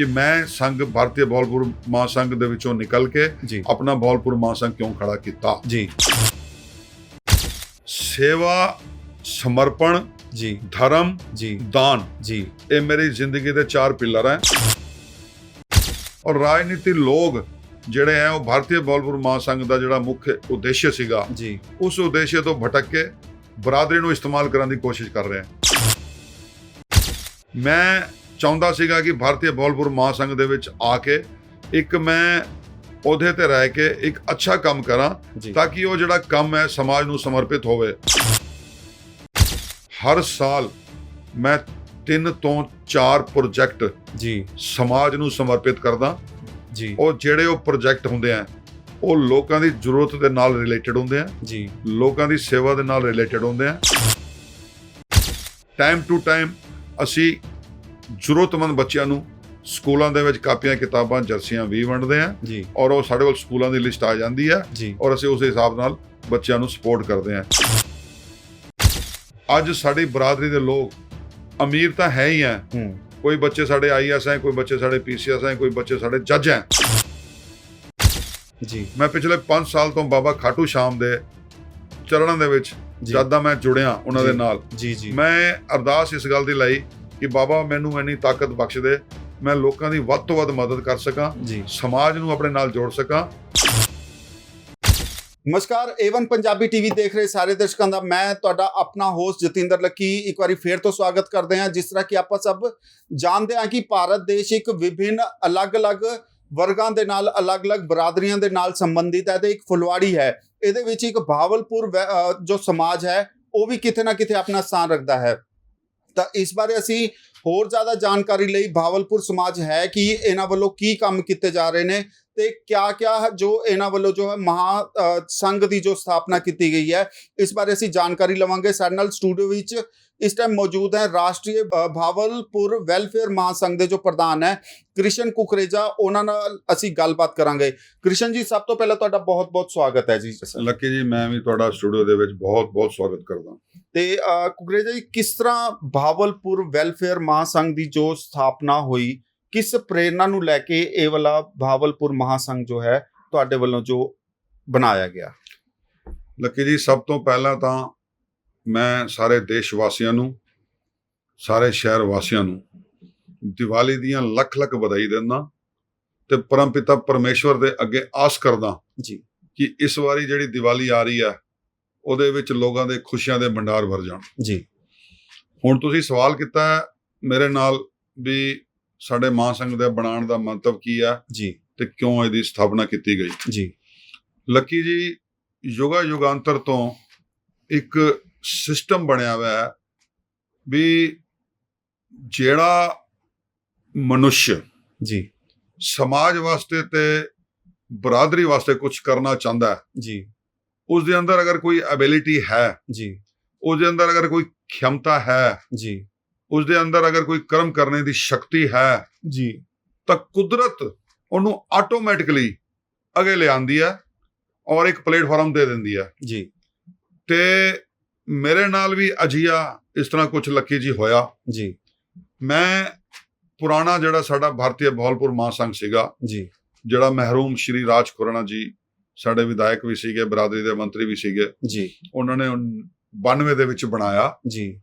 ਕਿ ਮੈਂ ਸੰਘ ਭਾਰਤੀ ਬੋਲਪੁਰ ਮਹਾਸੰਘ ਦੇ ਵਿੱਚੋਂ ਨਿਕਲ ਕੇ ਆਪਣਾ ਬੋਲਪੁਰ ਮਹਾਸੰਘ ਕਿਉਂ ਖੜਾ ਕੀਤਾ? ਜੀ। ਸੇਵਾ ਸਮਰਪਣ ਜੀ। ਧਰਮ ਜੀ। ਦਾਨ ਜੀ। ਇਹ ਮੇਰੀ ਜ਼ਿੰਦਗੀ ਦੇ ਚਾਰ ਪਿੱਲਰ ਹੈ। ਔਰ ਰਾਜਨੀਤੀ ਲੋਕ ਜਿਹੜੇ ਹੈ ਉਹ ਭਾਰਤੀ ਬੋਲਪੁਰ ਮਹਾਸੰਘ ਦਾ ਜਿਹੜਾ ਮੁੱਖ ਉਦੇਸ਼ ਸੀਗਾ ਜੀ। ਉਸ ਉਦੇਸ਼ ਤੋਂ ਭਟਕ ਕੇ ਬਰਾਦਰੀ ਨੂੰ ਇਸਤੇਮਾਲ ਕਰਨ ਦੀ ਕੋਸ਼ਿਸ਼ ਕਰ ਰਹੇ ਹੈ। ਮੈਂ ਚਾਹੁੰਦਾ ਸੀਗਾ ਕਿ ਭਾਰਤੀ ਬੋਲਪੁਰ ਮਹਾਸੰਘ ਦੇ ਵਿੱਚ ਆ ਕੇ ਇੱਕ ਮੈਂ ਉਹਦੇ ਤੇ ਰਹਿ ਕੇ ਇੱਕ ਅੱਛਾ ਕੰਮ ਕਰਾਂ ਤਾਂ ਕਿ ਉਹ ਜਿਹੜਾ ਕੰਮ ਹੈ ਸਮਾਜ ਨੂੰ ਸਮਰਪਿਤ ਹੋਵੇ। ਹਰ ਸਾਲ ਮੈਂ ਤਿੰਨ ਤੋਂ ਚਾਰ ਪ੍ਰੋਜੈਕਟ ਜੀ। ਸਮਾਜ ਨੂੰ ਸਮਰਪਿਤ ਕਰਦਾ। ਜੀ। ਉਹ ਜਿਹੜੇ ਉਹ ਪ੍ਰੋਜੈਕਟ ਹੁੰਦੇ ਆ ਉਹ ਲੋਕਾਂ ਦੀ ਜ਼ਰੂਰਤ ਦੇ ਨਾਲ ਰਿਲੇਟਡ ਹੁੰਦੇ ਆ। ਜੀ। ਲੋਕਾਂ ਦੀ ਸੇਵਾ ਦੇ ਨਾਲ ਰਿਲੇਟਡ ਹੁੰਦੇ ਆ। ਟਾਈਮ ਟੂ ਟਾਈਮ ਅਸੀਂ ਜ਼ਰੂਰਤਮੰਦ ਬੱਚਿਆਂ ਨੂੰ ਸਕੂਲਾਂ ਦੇ ਵਿੱਚ ਕਾਪੀਆਂ ਕਿਤਾਬਾਂ ਜਰਸੀਆਂ ਵੀ ਵੰਡਦੇ ਆ ਜੀ। ਔਰ ਉਹ ਸਾਡੇ ਕੋਲ ਸਕੂਲਾਂ ਦੀ ਲਿਸਟ ਆ ਜਾਂਦੀ ਆ ਜੀ। ਔਰ ਅਸੀਂ ਉਸ ਹਿਸਾਬ ਨਾਲ ਬੱਚਿਆਂ ਨੂੰ ਸਪੋਰਟ ਕਰਦੇ ਹਾਂ ਅੱਜ ਸਾਡੀ ਬਰਾਦਰੀ ਦੇ ਲੋਕ ਅਮੀਰ ਤਾਂ ਹੈ ਹੀ ਹੈ ਹੂੰ। ਕੋਈ ਬੱਚੇ ਸਾਡੇ ਆਈਐਸ ਹੈ ਕੋਈ ਬੱਚੇ ਸਾਡੇ ਪੀਸੀਐਸ ਹੈ ਕੋਈ ਬੱਚੇ ਸਾਡੇ ਜੱਜ ਹੈ ਜੀ। ਮੈਂ ਪਿਛਲੇ 5 ਸਾਲ ਤੋਂ ਬਾਬਾ ਖਾਟੂ ਸ਼ਾਮ ਦੇ ਚਰਨਾਂ ਦੇ ਵਿੱਚ ਜੀ। ਜਦ ਦਾ ਮੈਂ ਜੁੜਿਆ ਉਹਨਾਂ ਦੇ ਜੀ। ਨਾਲ। ਜੀ ਜੀ। ਮੈਂ ਅਰਦਾਸ ਇਸ ਗੱਲ ਦੀ ਲਈ ਕਿ ਬਾਬਾ ਮੈਨੂੰ ਇੰਨੀ ਤਾਕਤ ਬਖਸ਼ ਦੇ ਮੈਂ ਲੋਕਾਂ ਦੀ ਵੱਧ ਤੋਂ ਵੱਧ ਮਦਦ ਕਰ ਸਕਾਂ ਸਮਾਜ ਨੂੰ ਆਪਣੇ ਨਾਲ ਜੋੜ ਸਕਾਂ। ਨਮਸਕਾਰ ਏਵਨ ਪੰਜਾਬੀ ਟੀਵੀ ਦੇਖ ਰਹੇ ਸਾਰੇ ਦਰਸ਼ਕਾਂ ਦਾ ਮੈਂ ਤੁਹਾਡਾ ਆਪਣਾ ਹੋਸਟ ਜਤਿੰਦਰ ਲੱਕੀ ਇੱਕ ਵਾਰੀ ਫੇਰ ਤੋਂ ਸਵਾਗਤ ਕਰਦੇ ਹਾਂ ਜਿਸ ਤਰ੍ਹਾਂ ਕਿ ਆਪਾਂ ਸਭ ਜਾਣਦੇ ਹਾਂ ਕਿ ਭਾਰਤ ਦੇਸ਼ ਇੱਕ ਵਿਭਿੰਨ ਅਲੱਗ-ਅਲੱਗ ਵਰਗਾਂ ਦੇ ਨਾਲ ਅਲੱਗ-ਅਲੱਗ ਬਰਾਦਰੀਆਂ ਦੇ ਨਾਲ ਸੰਬੰਧਿਤ ਹੈ ਤੇ ਇੱਕ ਫੁਲਵਾੜੀ ਹੈ। ਇਹਦੇ ਵਿੱਚ ਇੱਕ ਭਾਵਲਪੁਰ ਜੋ ਸਮਾਜ ਹੈ ਉਹ ਵੀ ਕਿਤੇ ਨਾ ਕਿਤੇ ਆਪਣਾ ਸਥਾਨ ਰੱਖਦਾ ਹੈ। ਤਾਂ ਇਸ ਬਾਰੇ ਅਸੀਂ ਹੋਰ ਜ਼ਿਆਦਾ ਜਾਣਕਾਰੀ ਲਈ ਭਾਵਲਪੁਰ ਸਮਾਜ ਹੈ ਕਿ ਇਹਨਾਂ ਵੱਲੋਂ ਕੀ ਕੰਮ ਕੀਤੇ ਜਾ ਰਹੇ ਨੇ ਤੇ ਕਿਆ ਕਿਆ ਜੋ ਇਹਨਾਂ ਵੱਲੋਂ ਜੋ ਹੈ ਮਹਾ ਸੰਘ ਦੀ ਜੋ ਸਥਾਪਨਾ ਕੀਤੀ ਗਈ ਹੈ ਇਸ ਬਾਰੇ ਅਸੀਂ ਜਾਣਕਾਰੀ ਲਵਾਂਗੇ। ਸਾਡੇ ਨਾਲ ਸਟੂਡੀਓ ਵਿੱਚ ਇਸ ਟਾਈਮ ਮੌਜੂਦ ਹੈ ਰਾਸ਼ਟਰੀ ਅ, ਭਾਵਲਪੁਰ ਵੈਲਫੇਅਰ ਮਹਾਸੰਘ ਦੇ ਜੋ ਪ੍ਰਧਾਨ ਹੈ ਕ੍ਰਿਸ਼ਨ ਕੁਕਰੇਜਾ। ਉਹਨਾਂ ਨਾਲ ਅਸੀਂ ਗੱਲਬਾਤ ਕਰਾਂਗੇ। ਕ੍ਰਿਸ਼ਨ ਜੀ ਸਭ ਤੋਂ ਪਹਿਲਾਂ ਤੁਹਾਡਾ ਬਹੁਤ-ਬਹੁਤ ਸਵਾਗਤ ਹੈ ਜੀ। ਲੱਕੀ ਜੀ ਮੈਂ ਵੀ ਤੁਹਾਡਾ ਸਟੂਡੀਓ ਦੇ ਵਿੱਚ ਬਹੁਤ ਬਹੁਤ ਸਵਾਗਤ ਕਰਦਾ। ਤੇ ਅ, ਕੁਕਰੇਜਾ ਜੀ ਕਿਸ ਤਰ੍ਹਾਂ ਭਾਵਲਪੁਰ ਵੈਲਫੇਅਰ ਮਹਾਸੰਘ ਦੀ ਜੋ ਸਥਾਪਨਾ ਹੋਈ ਕਿਸ ਪ੍ਰੇਰਣਾ ਨੂੰ ਲੈ ਕੇ ਇਹ ਵਾਲਾ ਭਾਵਲਪੁਰ ਮਹਾਸੰਘ ਜੋ ਹੈ ਤੁਹਾਡੇ ਵੱਲੋਂ ਜੋ ਬਣਾਇਆ ਗਿਆ? ਲੱਕੀ ਜੀ ਸਭ ਤੋਂ ਪਹਿਲਾਂ ਤਾਂ ਮੈਂ ਸਾਰੇ ਦੇਸ਼ ਵਾਸੀਆਂ ਨੂੰ ਸਾਰੇ ਸ਼ਹਿਰ ਵਾਸੀਆਂ ਨੂੰ ਦੀਵਾਲੀ ਦੀਆਂ ਲੱਖ ਲੱਖ ਵਧਾਈ ਦਿੰਦਾ ਤੇ ਪਰਮਪਿਤਾ ਪਰਮੇਸ਼ਵਰ ਦੇ ਅੱਗੇ ਆਸ ਕਰਦਾ ਜੀ। ਕਿ ਇਸ ਵਾਰੀ ਜਿਹੜੀ ਦੀਵਾਲੀ ਆ ਰਹੀ ਹੈ ਉਹਦੇ ਵਿੱਚ ਲੋਕਾਂ ਦੇ ਖੁਸ਼ੀਆਂ ਦੇ ਭੰਡਾਰ ਭਰ ਜਾਣ। ਜੀ। ਹੁਣ ਤੁਸੀਂ ਸਵਾਲ ਕੀਤਾ ਮੇਰੇ ਨਾਲ ਵੀ ਸਾਡੇ ਮਹਾਂਸੰਘ ਦੇ ਬਣਾਉਣ ਦਾ ਮੰਤਵ ਕੀ ਹੈ ਜੀ। ਤੇ ਕਿਉਂ ਇਹਦੀ ਸਥਾਪਨਾ ਕੀਤੀ ਗਈ? ਜੀ। ਲੱਕੀ ਜੀ ਯੁਗਾ ਯੁਗਾਂਤਰ ਤੋਂ ਇੱਕ ਸਿਸਟਮ ਬਣਿਆ ਹੋਇਆ ਹੈ ਵੀ ਜਿਹੜਾ ਮਨੁੱਖ ਜੀ। ਸਮਾਜ ਵਾਸਤੇ ਤੇ ਬਰਾਦਰੀ ਵਾਸਤੇ ਕੁਝ ਕਰਨਾ ਚਾਹੁੰਦਾ ਹੈ ਜੀ। ਉਸ ਦੇ ਅੰਦਰ ਅਗਰ ਕੋਈ ਐਬਿਲਿਟੀ ਹੈ ਜੀ। ਉਸ ਦੇ ਅੰਦਰ ਅਗਰ ਕੋਈ ਖਮਤਾ ਹੈ ਜੀ। ਉਸ ਦੇ ਅੰਦਰ ਅਗਰ ਕੋਈ ਕਰਮ ਕਰਨੇ ਦੀ ਸ਼ਕਤੀ ਹੈ ਜੀ। ਤਾਂ ਕੁਦਰਤ ਉਹਨੂੰ ਆਟੋਮੈਟਿਕਲੀ ਅੱਗੇ ਲਿਆਂਦੀ ਹੈ ਔਰ ਇੱਕ ਪਲੇਟਫਾਰਮ ਦੇ ਦਿੰਦੀ ਹੈ। ਜੀ। ਤੇ ਮੇਰੇ ਨਾਲ ਵੀ ਅਜਿਹਾ ਇਸ ਤਰ੍ਹਾਂ ਕੁਝ ਲੱਕੀ ਜੀ ਹੋਇਆ। ਜੀ। ਮੈਂ ਪੁਰਾਣਾ ਜਿਹੜਾ ਸਾਡਾ ਭਾਰਤੀ ਬਹਲਪੁਰ ਮਹਾਸੰਘ ਸੀਗਾ ਜੀ। ਜਿਹੜਾ ਮਹਿਰੂਮ ਸ਼੍ਰੀ ਰਾਜ ਖੁਰਾਣਾ ਜੀ ਸਾਡੇ ਵਿਧਾਇਕ ਵੀ ਸੀਗੇ ਬਰਾਦਰੀ ਦੇ ਮੰਤਰੀ ਵੀ ਸੀਗੇ। ਜੀ। ਉਹਨਾਂ ਨੇ 92 ਦੇ ਵਿੱਚ ਬਣਾਇਆ। ਜੀ।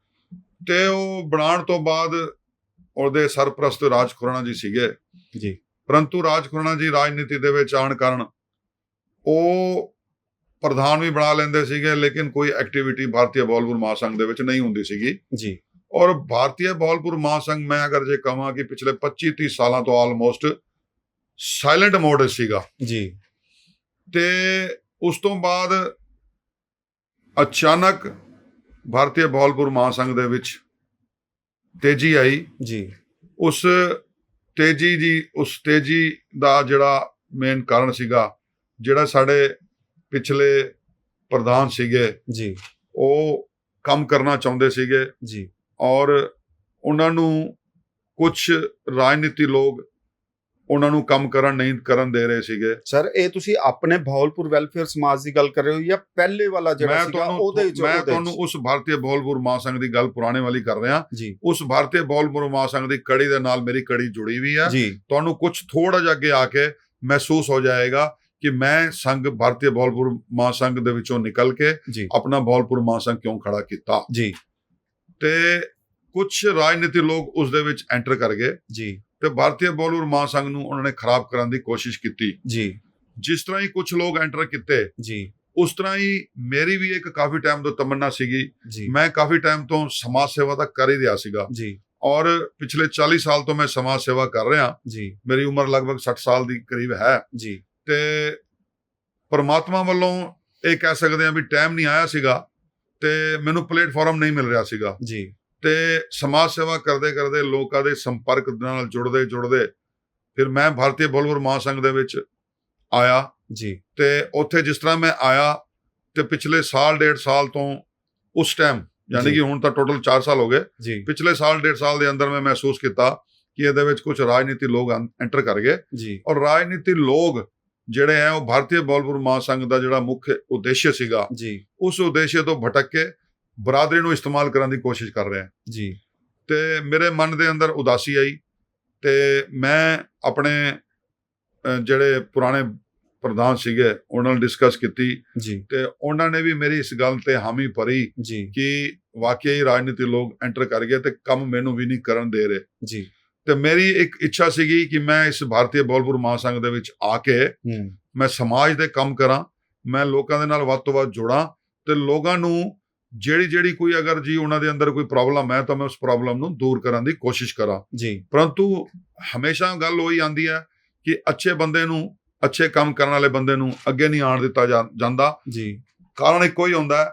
ਤੇ ਉਹ ਬਣਾਉਣ ਤੋਂ ਬਾਅਦ ਉਹਦੇ ਸਰਪ੍ਰਸਤ ਰਾਜ ਖੁਰਾਣਾ ਜੀ ਸੀਗੇ। ਜੀ। ਪਰੰਤੂ ਰਾਜ ਖੁਰਾਣਾ ਜੀ ਰਾਜਨੀਤੀ ਦੇ ਵਿੱਚ ਆਉਣ ਕਾਰਨ ਉਹ ਪ੍ਰਧਾਨ ਵੀ ਬਣਾ ਲੈਂਦੇ ਸੀਗੇ ਲੇਕਿਨ ਕੋਈ ਐਕਟੀਵਿਟੀ ਭਾਰਤੀ ਬੋਲਪੁਰ ਮਹਾਸੰਘ ਦੇ ਵਿੱਚ ਨਹੀਂ ਹੁੰਦੀ ਸੀਗੀ। ਜੀ। ਔਰ ਭਾਰਤੀ ਬੋਲਪੁਰ ਮਹਾਸੰਘ ਮੈਂ ਅਗਰ ਜੇ ਕਹਾਂ ਕਿ ਪਿਛਲੇ 25 30 ਸਾਲਾਂ ਤੋਂ ਆਲਮੋਸਟ ਸਾਇਲੈਂਟ ਮੋਡ ਸੀਗਾ। ਜੀ। ਤੇ ਉਸ ਤੋਂ ਬਾਅਦ ਅਚਾਨਕ ਭਾਰਤੀ ਬੋਲਪੁਰ ਮਹਾਸੰਘ ਦੇ ਵਿੱਚ ਤੇਜ਼ੀ ਆਈ। ਜੀ। ਉਸ ਤੇਜ਼ੀ ਜੀ ਉਸ ਤੇਜ਼ੀ ਦਾ ਜਿਹੜਾ ਮੇਨ ਕਾਰਨ ਸੀਗਾ ਜਿਹੜਾ ਸਾਡੇ ਪਿਛਲੇ ਪ੍ਰਧਾਨ ਸੀਗੇ ਜੀ। ਉਹ ਕੰਮ ਕਰਨਾ ਚਾਹੁੰਦੇ ਸੀਗੇ ਜੀ। ਔਰ ਉਹਨਾਂ ਨੂੰ ਕੁਝ ਰਾਜਨੀਤੀ ਲੋਕ ਉਹਨਾਂ ਨੂੰ ਕੰਮ ਕਰਨ ਨਹੀਂ ਕਰਨ ਦੇ ਰਹੇ ਸੀਗੇ। ਸਰ ਇਹ ਤੁਸੀਂ ਆਪਣੇ ਭਾਵਲਪੁਰ ਵੈਲਫੇਅਰ ਸਮਾਜ ਦੀ ਗੱਲ ਕਰ ਰਹੇ ਹੋ ਜਾਂ ਪਹਿਲੇ ਵਾਲਾ ਜਿਹੜਾ ਸੀਗਾ ਉਹਦੇ ਵਿੱਚ ਮੈਂ ਤੁਹਾਨੂੰ? ਉਸ ਭਾਰਤੀ ਬੋਲਪੁਰ ਮਹਾਸੰਘ ਦੀ ਗੱਲ ਪੁਰਾਣੇ ਵਾਲੀ ਕਰ ਰਿਹਾ। ਉਸ ਭਾਰਤੀ ਬੋਲਪੁਰ ਮਹਾਸੰਘ ਦੀ ਕੜੀ ਦੇ ਨਾਲ ਮੇਰੀ ਕੜੀ ਜੁੜੀ ਵੀ ਹੈ ਤੁਹਾਨੂੰ ਕੁਝ ਥੋੜਾ ਜਿਹਾ ਅੱਗੇ ਆ ਕੇ ਮਹਿਸੂਸ ਹੋ ਜਾਏਗਾ ਕਿ ਮੈਂ ਸੰਘ ਭਾਰਤੀ ਬੋਲਪੁਰ ਮਹਾਸੰਘ ਦੇ ਵਿੱਚੋਂ ਨਿਕਲ ਕੇ ਆਪਣਾ ਬੋਲਪੁਰ ਮਹਾਸੰਘ ਕਿਉਂ ਖੜਾ ਕੀਤਾ? ਜੀ। ਤੇ ਕੁਝ ਰਾਜਨੀਤੀ ਲੋਕ ਉਸ ਦੇ ਵਿੱਚ ਐਂਟਰ ਕਰ ਗਏ। ਜੀ। ਤੇ ਭਾਰਤੀ ਬੋਲਪੁਰ ਮਹਾਸੰਘ ਨੂੰ ਉਹਨਾਂ ਨੇ ਖਰਾਬ ਕਰਨ ਦੀ ਕੋਸ਼ਿਸ਼ ਕੀਤੀ। ਜੀ। ਜਿਸ ਤਰ੍ਹਾਂ ਹੀ ਕੁਝ ਲੋਕ ਐਂਟਰ ਕੀਤੇ ਜੀ। ਉਸ ਤਰ੍ਹਾਂ ਹੀ ਮੇਰੀ ਵੀ ਇੱਕ ਕਾਫੀ ਟਾਈਮ ਤੋਂ ਤਮੰਨਾ ਸੀਗੀ। ਮੈਂ ਕਾਫੀ ਟਾਈਮ ਤੋਂ ਸਮਾਜ ਸੇਵਾ ਦਾ ਕਰ ਹੀ ਰਿਹਾ ਸੀਗਾ। ਜੀ। ਔਰ ਪਿਛਲੇ 40 ਸਾਲ ਤੋਂ ਮੈਂ ਸਮਾਜ ਸੇਵਾ ਕਰ ਰਿਹਾ। ਜੀ। ਮੇਰੀ ਉਮਰ ਲਗਭਗ 60 ਸਾਲ ਦੀ ਕਰੀਬ ਹੈ। ਜੀ। ਤੇ ਪਰਮਾਤਮਾ ਵੱਲੋਂ ਇਹ ਕਹਿ ਸਕਦੇ ਆ ਵੀ ਟਾਈਮ ਨਹੀਂ ਆਇਆ ਸੀਗਾ। ਤੇ ਮੈਨੂੰ ਪਲੇਟਫਾਰਮ ਨਹੀਂ ਮਿਲ ਰਿਹਾ ਸੀਗਾ। ਜੀ। ਤੇ ਸਮਾਜ ਸੇਵਾ ਕਰਦੇ ਕਰਦੇ ਲੋਕਾਂ ਦੇ ਸੰਪਰਕ ਨਾਲ ਜੁੜਦੇ ਜੁੜਦੇ ਫਿਰ ਮੈਂ ਭਾਰਤੀ ਬੋਲਵਰ ਮਹਾਸੰਘ ਦੇ ਵਿੱਚ ਆਇਆ। ਜੀ। ਤੇ ਉੱਥੇ ਜਿਸ ਤਰ੍ਹਾਂ ਮੈਂ ਆਇਆ ਤੇ ਪਿਛਲੇ ਸਾਲ ਡੇਢ ਸਾਲ ਤੋਂ ਉਸ ਟਾਈਮ ਯਾਨੀ। ਕਿ ਹੁਣ ਤਾਂ ਟੋਟਲ 4 ਸਾਲ ਹੋ ਗਏ। ਪਿਛਲੇ ਸਾਲ ਡੇਢ ਸਾਲ ਦੇ ਅੰਦਰ ਮੈਂ ਮਹਿਸੂਸ ਕੀਤਾ ਕਿ ਇਹਦੇ ਵਿੱਚ ਕੁਝ ਰਾਜਨੀਤੀ ਲੋਕ ਐਂਟਰ ਕਰ ਗਏ। ਜੀ। ਔਰ ਰਾਜਨੀਤੀ ਲੋਕ ਜਿਹੜੇ ਆ ਉਹ ਭਾਰਤੀ ਬੋਲਪੁਰ ਮਹਾਸੰਘ ਦਾ ਜਿਹੜਾ ਮੁੱਖ ਉਦੇਸ਼ ਸੀਗਾ ਜੀ। ਉਸ ਉਦੇਸ਼ ਤੋਂ ਭਟਕ ਕੇ ਬਰਾਦਰੀ ਨੂੰ ਇਸਤੇਮਾਲ ਕਰਨ ਦੀ ਕੋਸ਼ਿਸ਼ ਕਰ ਰਹੇ। ਜੀ। ਤੇ ਮੇਰੇ ਮਨ ਦੇ ਅੰਦਰ ਉਦਾਸੀ ਆਈ ਤੇ ਮੈਂ ਆਪਣੇ ਜਿਹੜੇ ਪੁਰਾਣੇ ਪ੍ਰਧਾਨ ਸੀਗੇ ਉਹਨਾਂ ਨਾਲ ਡਿਸਕਸ ਕੀਤੀ ਜੀ। ਤੇ ਉਹਨਾਂ ਨੇ ਵੀ ਮੇਰੀ ਇਸ ਗੱਲ ਤੇ ਹਾਮੀ ਭਰੀ ਕਿ ਵਾਕਿਆ ਹੀ ਰਾਜਨੀਤੀ ਲੋਕ ਐਂਟਰ ਕਰ ਗਏ ਤੇ ਕੰਮ ਮੈਨੂੰ ਵੀ ਨਹੀਂ ਕਰਨ ਦੇ ਰਹੇ। ਜੀ। ਤੇ ਮੇਰੀ ਇੱਕ ਇੱਛਾ ਸੀਗੀ ਕਿ ਮੈਂ ਇਸ ਭਾਰਤੀ ਬੋਲਪੁਰ ਮਹਾਸੰਘ ਦੇ ਵਿੱਚ ਆ ਕੇ ਮੈਂ ਸਮਾਜ ਦੇ ਕੰਮ ਕਰਾਂ ਮੈਂ ਲੋਕਾਂ ਦੇ ਨਾਲ ਵੱਧ ਤੋਂ ਵੱਧ ਜੁੜਾਂ ਤੇ ਲੋਕਾਂ ਨੂੰ ਜਿਹੜੀ ਜਿਹੜੀ ਕੋਈ ਅਗਰ ਜੀ ਉਹਨਾਂ ਦੇ ਅੰਦਰ ਕੋਈ ਪ੍ਰੋਬਲਮ ਹੈ ਤਾਂ ਮੈਂ ਉਸ ਪ੍ਰੋਬਲਮ ਨੂੰ ਦੂਰ ਕਰਨ ਦੀ ਕੋਸ਼ਿਸ਼ ਕਰਾਂ। ਜੀ। ਪਰੰਤੂ ਹਮੇਸ਼ਾ ਗੱਲ ਉਹੀ ਆਂਦੀ ਹੈ ਕਿ ਅੱਛੇ ਬੰਦੇ ਨੂੰ ਅੱਛੇ ਕੰਮ ਕਰਨ ਵਾਲੇ ਬੰਦੇ ਨੂੰ ਅੱਗੇ ਨਹੀਂ ਆਣ ਦਿੱਤਾ ਜਾਂਦਾ। ਜੀ। ਕਾਰਨ ਇੱਕੋ ਹੀ ਹੁੰਦਾ ਹੈ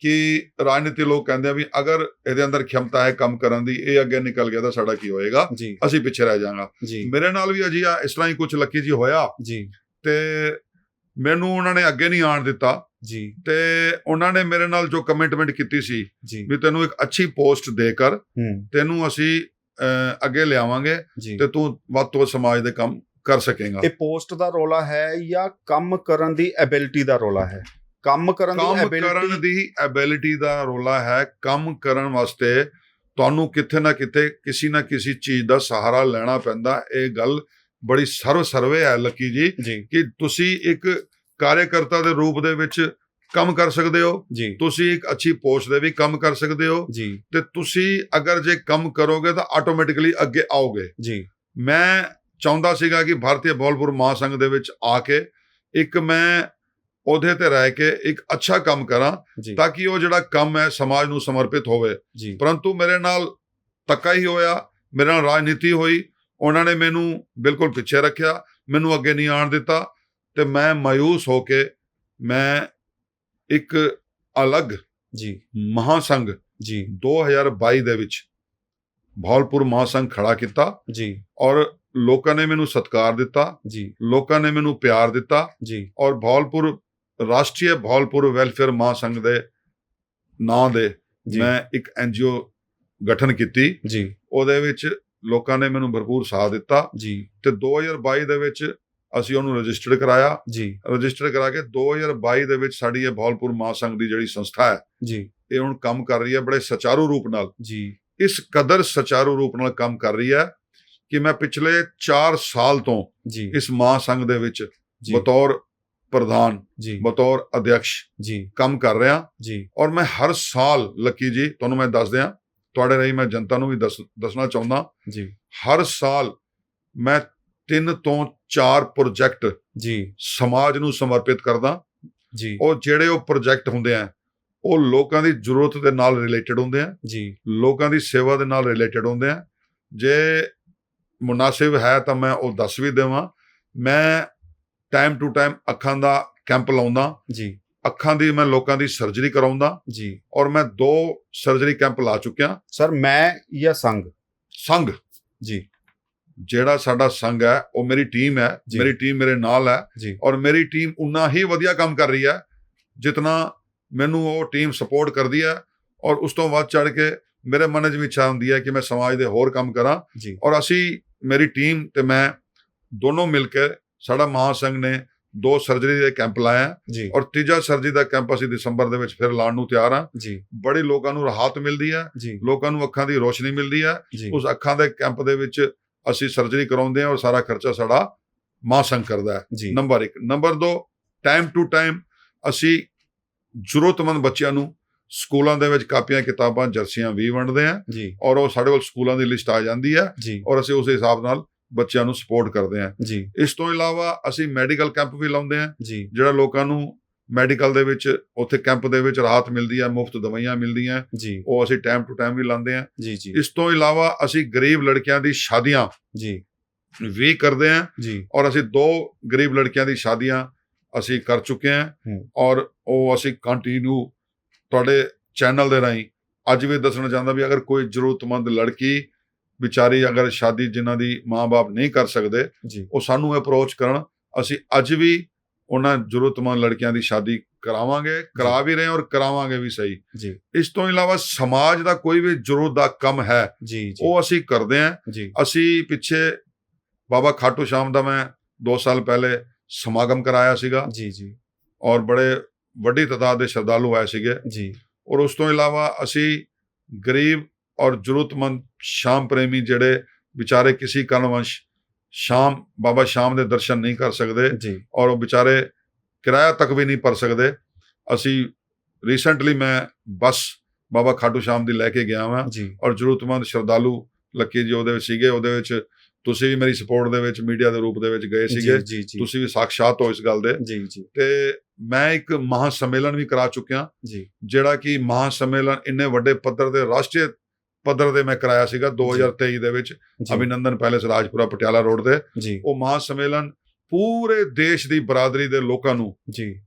ਕਿ ਰਾਜਨੀਤੀ ਲੋਕ ਕਹਿੰਦੇ ਆ ਵੀ ਅਗਰ ਇਹਦੇ ਅੰਦਰ ਖਮਤਾ ਹੈ ਕੰਮ ਕਰਨ ਦੀ ਇਹ ਅੱਗੇ ਨਿਕਲ ਗਿਆ ਤਾਂ ਸਾਡਾ ਕੀ ਹੋਏਗਾ? ਅਸੀਂ ਪਿੱਛੇ ਰਹਿ ਜਾਾਂਗਾ ਮੇਰੇ ਨਾਲ ਵੀ ਅਜਿਹਾ ਇਸ ਤਰ੍ਹਾਂ ਹੀ ਕੁਝ ਲੱਕੀ ਜੀ ਹੋਇਆ। ਜੀ। ਤੇ ਮੈਨੂੰ ਉਹਨਾਂ ਨੇ ਅੱਗੇ ਨਹੀਂ ਆਣ ਦਿੱਤਾ। ਜੀ। ਤੇ ਉਹਨਾਂ ਨੇ ਮੇਰੇ ਨਾਲ ਜੋ ਕਮਿਟਮੈਂਟ ਕੀਤੀ ਸੀ ਵੀ ਤੈਨੂੰ ਇੱਕ ਅੱਛੀ ਪੋਸਟ ਦੇ ਕਰ ਤੈਨੂੰ ਅਸੀਂ ਅੱਗੇ ਲਿਆਵਾਂਗੇ ਤੇ ਤੂੰ ਵੱਧ ਤੋਂ ਸਮਾਜ ਦੇ ਕੰਮ ਕਰ ਸਕੇਗਾ। ਇਹ ਪੋਸਟ ਦਾ ਰੋਲਾ ਹੈ ਜਾਂ ਕੰਮ ਕਰਨ ਦੀ ਐਬਿਲਿਟੀ ਦਾ ਰੋਲਾ ਹੈ? ਕੰਮ ਕਰਨ ਦੀ ਕੰਮ ਐਬਿਲਿਟੀ ਕਰਨ ਦੀ ਐਬਿਲਿਟੀ ਦਾ ਰੋਲਾ ਹੈ। ਕੰਮ ਕਰਨ ਵਾਸਤੇ ਤੁਹਾਨੂੰ ਕਿਤੇ ਨਾ ਕਿਤੇ ਕਿਸੇ ਨਾ ਕਿਸੇ ਚੀਜ਼ ਦਾ ਸਹਾਰਾ ਲੈਣਾ ਪੈਂਦਾ। ਇਹ ਗੱਲ ਬੜੀ ਸਰਵ ਸਰਵੇ ਹੈ ਲੱਕੀ ਜੀ ਕਿ ਤੁਸੀਂ ਇੱਕ ਕਾਰਜਕਰਤਾ ਦੇ ਰੂਪ ਦੇ ਵਿੱਚ ਕੰਮ ਕਰ ਸਕਦੇ ਹੋ ਤੁਸੀਂ ਇੱਕ ਅੱਛੀ ਪੋਸਟ ਦੇ ਵੀ ਕੰਮ ਕਰ ਸਕਦੇ ਹੋ ਤੇ ਤੁਸੀਂ ਅਗਰ ਜੇ ਕੰਮ ਕਰੋਗੇ ਤਾਂ ਆਟੋਮੈਟਿਕਲੀ ਅੱਗੇ ਆਓਗੇ। ਜੀ। ਮੈਂ ਚਾਹੁੰਦਾ ਸੀਗਾ ਕਿ ਭਾਰਤੀ ਬੋਲਪੁਰ ਮਹਾਸੰਘ ਦੇ ਵਿੱਚ ਆ ਕੇ ਇੱਕ ਮੈਂ ਉਹਦੇ ਤੇ ਰਹਿ ਕੇ ਇੱਕ ਅੱਛਾ ਕੰਮ ਕਰਾਂ ਤਾਂ ਕਿ ਉਹ ਜਿਹੜਾ ਕੰਮ ਹੈ ਸਮਾਜ ਨੂੰ ਸਮਰਪਿਤ ਹੋਵੇ। ਪਰੰਤੂ ਮੇਰੇ ਨਾਲ ਧੱਕਾ ਹੀ ਹੋਇਆ ਮੇਰੇ ਨਾਲ ਰਾਜਨੀਤੀ ਹੋਈ ਉਹਨਾਂ ਨੇ ਮੈਨੂੰ ਬਿਲਕੁਲ ਪਿੱਛੇ ਰੱਖਿਆ ਮੈਨੂੰ ਅੱਗੇ ਨਹੀਂ ਆਣ ਦਿੱਤਾ ਤੇ ਮੈਂ ਮਾਇੂਸ ਹੋ ਕੇ ਮੈਂ ਇੱਕ ਅਲੱਗ ਜੀ। ਮਹਾਸੰਘ ਜੀ। 2022 ਦੇ ਵਿੱਚ ਭੌਲਪੁਰ ਮਹਾਸੰਘ ਖੜਾ ਕੀਤਾ ਜੀ। ਔਰ ਲੋਕਾਂ ਨੇ ਮੈਨੂੰ ਸਤਿਕਾਰ ਦਿੱਤਾ। ਜੀ। ਲੋਕਾਂ ਨੇ ਮੈਨੂੰ ਪਿਆਰ ਦਿੱਤਾ। ਜੀ। ਔਰ ਭੌਲਪੁਰ ਰਾਸ਼ਟਰੀ ਭੌਲਪੁਰ ਵੈਲਫੇਅਰ ਮਹਾਸੰਘ ਦੇ ਨਾਂ ਦੇ ਮੈਂ ਇੱਕ ਐਨਜੀਓ ਗਠਨ ਕੀਤੀ। ਜੀ। ਉਹਦੇ ਵਿੱਚ ਲੋਕਾਂ ਨੇ ਮੈਨੂੰ ਭਰਪੂਰ ਸਾਥ ਦਿੱਤਾ। ਜੀ। ਤੇ 2022 ਦੇ ਵਿੱਚ ਅਸੀਂ ਉਹਨੂੰ ਰਜਿਸਟਰਡ ਕਰਾਇਆ। ਜੀ। ਰਜਿਸਟਰ ਕਰਾ ਕੇ 2022 ਦੇ ਵਿੱਚ ਸਾਡੀ ਇਹ ਭੌਲਪੁਰ ਮਹਾਸੰਘ ਦੀ ਜਿਹੜੀ ਸੰਸਥਾ ਹੈ ਜੀ। ਇਹ ਹੁਣ ਕੰਮ ਕਰ ਰਹੀ ਹੈ ਬੜੇ ਸੁਚਾਰੂ ਰੂਪ ਨਾਲ। ਜੀ। ਇਸ ਕਦਰ ਸੁਚਾਰੂ ਰੂਪ ਨਾਲ ਕੰਮ ਕਰ ਰਹੀ ਹੈ ਕਿ ਮੈਂ ਪਿਛਲੇ 4 ਸਾਲ ਤੋਂ ਜੀ। ਇਸ ਮਹਾਸੰਘ ਦੇ ਵਿੱਚ ਬਤੌਰ ਪ੍ਰਧਾਨ ਜੀ। ਬਤੌਰ ਅਧਿਕਸ਼ ਜੀ। ਕੰਮ ਕਰ ਰਿਹਾ। ਜੀ। ਔਰ ਮੈਂ ਹਰ ਸਾਲ ਲੱਕੀ ਜੀ ਤੁਹਾਨੂੰ ਮੈਂ ਦੱਸ ਦਿਆਂ ਤੁਹਾਡੇ ਰਹੀ ਮੈਂ ਜਨਤਾ ਨੂੰ ਵੀ ਦੱਸ ਦੱਸਣਾ ਚਾਹੁੰਦਾ। ਜੀ। ਹਰ ਸਾਲ ਮੈਂ ਤਿੰਨ ਤੋਂ ਚਾਰ ਪ੍ਰੋਜੈਕਟ ਜੀ। ਸਮਾਜ ਨੂੰ ਸਮਰਪਿਤ ਕਰਦਾ। ਜੀ। ਉਹ ਜਿਹੜੇ ਉਹ ਪ੍ਰੋਜੈਕਟ ਹੁੰਦੇ ਆ ਉਹ ਲੋਕਾਂ ਦੀ ਜ਼ਰੂਰਤ ਦੇ ਨਾਲ ਰਿਲੇਟਡ ਹੁੰਦੇ ਆ। ਜੀ। ਲੋਕਾਂ ਦੀ ਸੇਵਾ ਦੇ ਨਾਲ ਰਿਲੇਟਡ ਹੁੰਦੇ ਆ। ਜੇ ਮੁਨਾਸਿਬ ਹੈ ਤਾਂ ਮੈਂ ਉਹ ਦੱਸ ਵੀ ਦੇਵਾਂ। ਮੈਂ ਟਾਈਮ ਟੂ ਟਾਈਮ ਅੱਖਾਂ ਦਾ ਕੈਂਪ ਲਾਉਂਦਾ। ਜੀ। ਅੱਖਾਂ ਦੀ ਮੈਂ ਲੋਕਾਂ ਦੀ ਸਰਜਰੀ ਕਰਾਉਂਦਾ। ਜੀ। ਔਰ ਮੈਂ ਦੋ ਸਰਜਰੀ ਕੈਂਪ ਲਾ ਚੁੱਕਿਆ। ਸਰ ਮੈਂ ਜਾਂ ਸੰਗ? ਸੰਘ ਜੀ। ਜਿਹੜਾ ਸਾਡਾ ਸੰਘ ਹੈ ਉਹ ਮੇਰੀ ਟੀਮ ਹੈ। ਮੇਰੀ ਟੀਮ ਮੇਰੇ ਨਾਲ ਹੈ। ਔਰ ਮੇਰੀ ਟੀਮ ਉਨਾ ਹੀ ਵਧੀਆ ਕੰਮ ਕਰ ਰਹੀ ਹੈ ਜਿਤਨਾ ਮੈਨੂੰ ਉਹ ਟੀਮ ਸਪੋਰਟ ਕਰਦੀ ਹੈ। ਔਰ ਉਸ ਤੋਂ ਵੱਧ ਚੜ ਕੇ ਮੇਰੇ ਮਨ 'ਚ ਵੀ ਇੱਛਾ ਹੁੰਦੀ ਹੈ ਕਿ ਮੈਂ ਸਮਾਜ ਦੇ ਹੋਰ ਕੰਮ ਕਰਾਂ। ਔਰ ਅਸੀਂ ਮੇਰੀ ਟੀਮ ਤੇ ਮੈਂ ਦੋਨੋਂ ਮਿਲ ਕੇ ਸਾਡਾ ਮਹਾਸੰਘ ਨੇ ਦੋ ਸਰਜਰੀ ਦੇ ਕੈਂਪ ਲਾਇਆ। ਔਰ ਤੀਜਾ ਸਰਜਰੀ ਦਾ ਕੈਂਪ ਅਸੀਂ ਦਸੰਬਰ ਦੇ ਵਿੱਚ ਫਿਰ ਲਾਉਣ ਨੂੰ ਤਿਆਰ ਜੀ। ਬੜੇ ਲੋਕਾਂ ਨੂੰ ਰਾਹਤ ਮਿਲਦੀ ਜੀ। ਲੋਕਾਂ ਨੂੰ ਅੱਖਾਂ ਦੀ ਰੋਸ਼ਨੀ ਮਿਲਦੀ ਜੀ। ਉਸ ਅੱਖਾਂ ਦੇ ਕੈਂਪ ਦੇ ਵਿੱਚ ਅਸੀਂ ਸਰਜਰੀ ਕਰਾਉਂਦੇ ਹਾਂ ਔਰ ਸਾਰਾ ਖਰਚਾ ਸਾਡਾ ਮਹਾਸੰਘ ਕਰਦਾ ਹੈ। Number 1 number 2 time to time ਅਸੀਂ ਜ਼ਰੂਰਤਮੰਦ ਬੱਚਿਆਂ ਨੂੰ ਸਕੂਲਾਂ ਦੇ ਵਿੱਚ ਕਾਪੀਆਂ ਕਿਤਾਬਾਂ ਜਰਸੀਆਂ ਵੀ ਵੰਡਦੇ ਜੀ। ਔਰ ਉਹ ਸਾਡੇ ਕੋਲ ਸਕੂਲਾਂ ਦੀ ਲਿਸਟ ਆ ਜਾਂਦੀ ਜੀ। ਔਰ ਅਸੀਂ ਉਸ ਹਿਸਾਬ ਨਾਲ ਬੱਚਿਆਂ ਨੂੰ ਸਪੋਰਟ ਕਰਦੇ ਹਾਂ ਜੀ। ਇਸ ਤੋਂ ਇਲਾਵਾ ਅਸੀਂ ਮੈਡੀਕਲ ਕੈਂਪ ਵੀ ਲਾਉਂਦੇ ਜੀ। ਜਿਹੜਾ ਲੋਕਾਂ ਨੂੰ ਮੈਡੀਕਲ ਦੇ ਵਿੱਚ ਉੱਥੇ ਕੈਂਪ ਦੇ ਵਿੱਚ ਰਾਹਤ ਮਿਲਦੀ ਹੈ ਮੁਫਤ ਦਵਾਈਆਂ ਮਿਲਦੀਆਂ। ਜੀ। ਉਹ ਅਸੀਂ ਟਾਈਮ ਟੂ ਟਾਈਮ ਵੀ ਲਾਉਂਦੇ ਜੀ ਇਸ ਤੋਂ ਇਲਾਵਾ ਅਸੀਂ ਗਰੀਬ ਲੜਕਿਆਂ ਦੀ ਸ਼ਾਦੀਆਂ ਜੀ। ਵੀ ਕਰਦੇ ਜੀ। ਔਰ ਅਸੀਂ ਦੋ ਗਰੀਬ ਲੜਕੀਆਂ ਦੀ ਸ਼ਾਦੀਆਂ ਅਸੀਂ ਕਰ ਚੁੱਕੇ ਹੂੰ। ਔਰ ਉਹ ਅਸੀਂ ਕੰਟੀਨਿਊ ਤੁਹਾਡੇ ਚੈਨਲ ਦੇ ਰਾਹੀਂ ਅੱਜ ਵੀ ਦੱਸਣਾ ਚਾਹੁੰਦਾ ਵੀ ਅਗਰ ਕੋਈ ਜ਼ਰੂਰਤਮੰਦ ਲੜਕੀ ਵਿਚਾਰੀ ਅਗਰ ਸ਼ਾਦੀ ਜਿਨ੍ਹਾਂ ਦੀ ਮਾਂ-ਬਾਪ ਨਹੀਂ ਕਰ ਸਕਦੇ ਉਹ ਸਾਨੂੰ ਅਪਰੋਚ ਕਰਨ ਅਸੀਂ ਅੱਜ ਵੀ ਉਹਨਾਂ ਜ਼ਰੂਰਤਮੰਦ ਲੜਕੀਆਂ ਦੀ ਸ਼ਾਦੀ ਕਰਾਵਾਂਗੇ ਕਰਾ ਵੀ ਰਹੇ ਹਾਂ ਔਰ ਕਰਾਵਾਂਗੇ ਵੀ ਸਹੀ। ਜੀ। ਇਸ ਤੋਂ ਇਲਾਵਾ ਸਮਾਜ ਦਾ ਕੋਈ ਵੀ ਜ਼ਰੂਰਤ ਦਾ ਕੰਮ ਹੈ ਉਹ ਅਸੀਂ ਕਰਦੇ ਹਾਂ। ਅਸੀਂ ਪਿੱਛੇ ਬਾਬਾ ਖਾਟੂ ਸ਼ਾਮ ਦਾ ਮੈਂ 2 ਸਾਲ ਪਹਿਲੇ ਸਮਾਗਮ ਕਰਾਇਆ ਸੀਗਾ ਜੀ ਜੀ। ਔਰ ਬੜੇ ਵੱਡੀ ਤਾਦਾਦ ਦੇ ਸ਼ਰਧਾਲੂ ਆਏ ਸੀਗੇ। ਜੀ। ਔਰ ਉਸ ਤੋਂ ਇਲਾਵਾ ਅਸੀਂ ਗਰੀਬ ਔਰ ਜ਼ਰੂਰਤਮੰਦ ਸ਼ਾਮ ਪ੍ਰੇਮੀ ਜਿਹੜੇ ਵਿਚਾਰੇ ਕਿਸੇ ਕਾਰਨਵੰਸ਼ ਸ਼ਾਮ ਬਾਬਾ ਸ਼ਾਮ ਦੇ ਦਰਸ਼ਨ ਨਹੀਂ ਕਰ ਸਕਦੇ ਔਰ ਉਹ ਵਿਚਾਰੇ ਕਿਰਾਇਆ ਤੱਕ ਵੀ ਨਹੀਂ ਭਰ ਸਕਦੇ। ਅਸੀਂ ਰੀਸੈਂਟਲੀ ਮੈਂ ਬੱਸ ਬਾਬਾ ਖਾਟੂ ਸ਼ਾਮ ਦੀ ਲੈ ਕੇ ਗਿਆ ਹਾਂ ਔਰ ਜ਼ਰੂਰਤਮੰਦ ਸ਼ਰਧਾਲੂ ਲੱਕੀ ਜੀ ਉਹਦੇ ਵਿੱਚ ਸੀਗੇ ਉਹਦੇ ਵਿੱਚ ਤੁਸੀਂ ਵੀ ਮੇਰੀ ਸਪੋਰਟ ਦੇ ਵਿੱਚ ਮੀਡੀਆ ਦੇ ਰੂਪ ਦੇ ਵਿੱਚ ਗਏ ਸੀਗੇ। ਤੁਸੀਂ ਵੀ ਸਾਖਸ਼ਾਤ ਹੋ ਇਸ ਗੱਲ ਦੇ। ਜੀ ਜੀ। ਤੇ ਮੈਂ ਇੱਕ ਮਹਾ ਸੰਮੇਲਨ ਵੀ ਕਰਾ ਚੁੱਕਿਆ ਜਿਹੜਾ ਕਿ ਮਹਾ ਸੰਮੇਲਨ ਇੰਨੇ ਵੱਡੇ ਪੱਧਰ ਦੇ ਰਾਸ਼ਟਰੀ ਪੱਧਰ ਦੇ ਮੈਂ ਕਰਾਇਆ ਸੀਗਾ 2023 ਦੇ ਵਿੱਚ ਅਭਿਨੰਦਨ ਪੈਲੇਸ ਰਾਜਪੁਰਾ ਪਟਿਆਲਾ ਰੋਡ ਤੇ। ਉਹ ਮਹਾ ਸੰਮੇਲਨ ਪੂਰੇ ਦੇਸ਼ ਦੀ ਬਰਾਦਰੀ ਦੇ ਲੋਕਾਂ ਨੂੰ ਜੀ।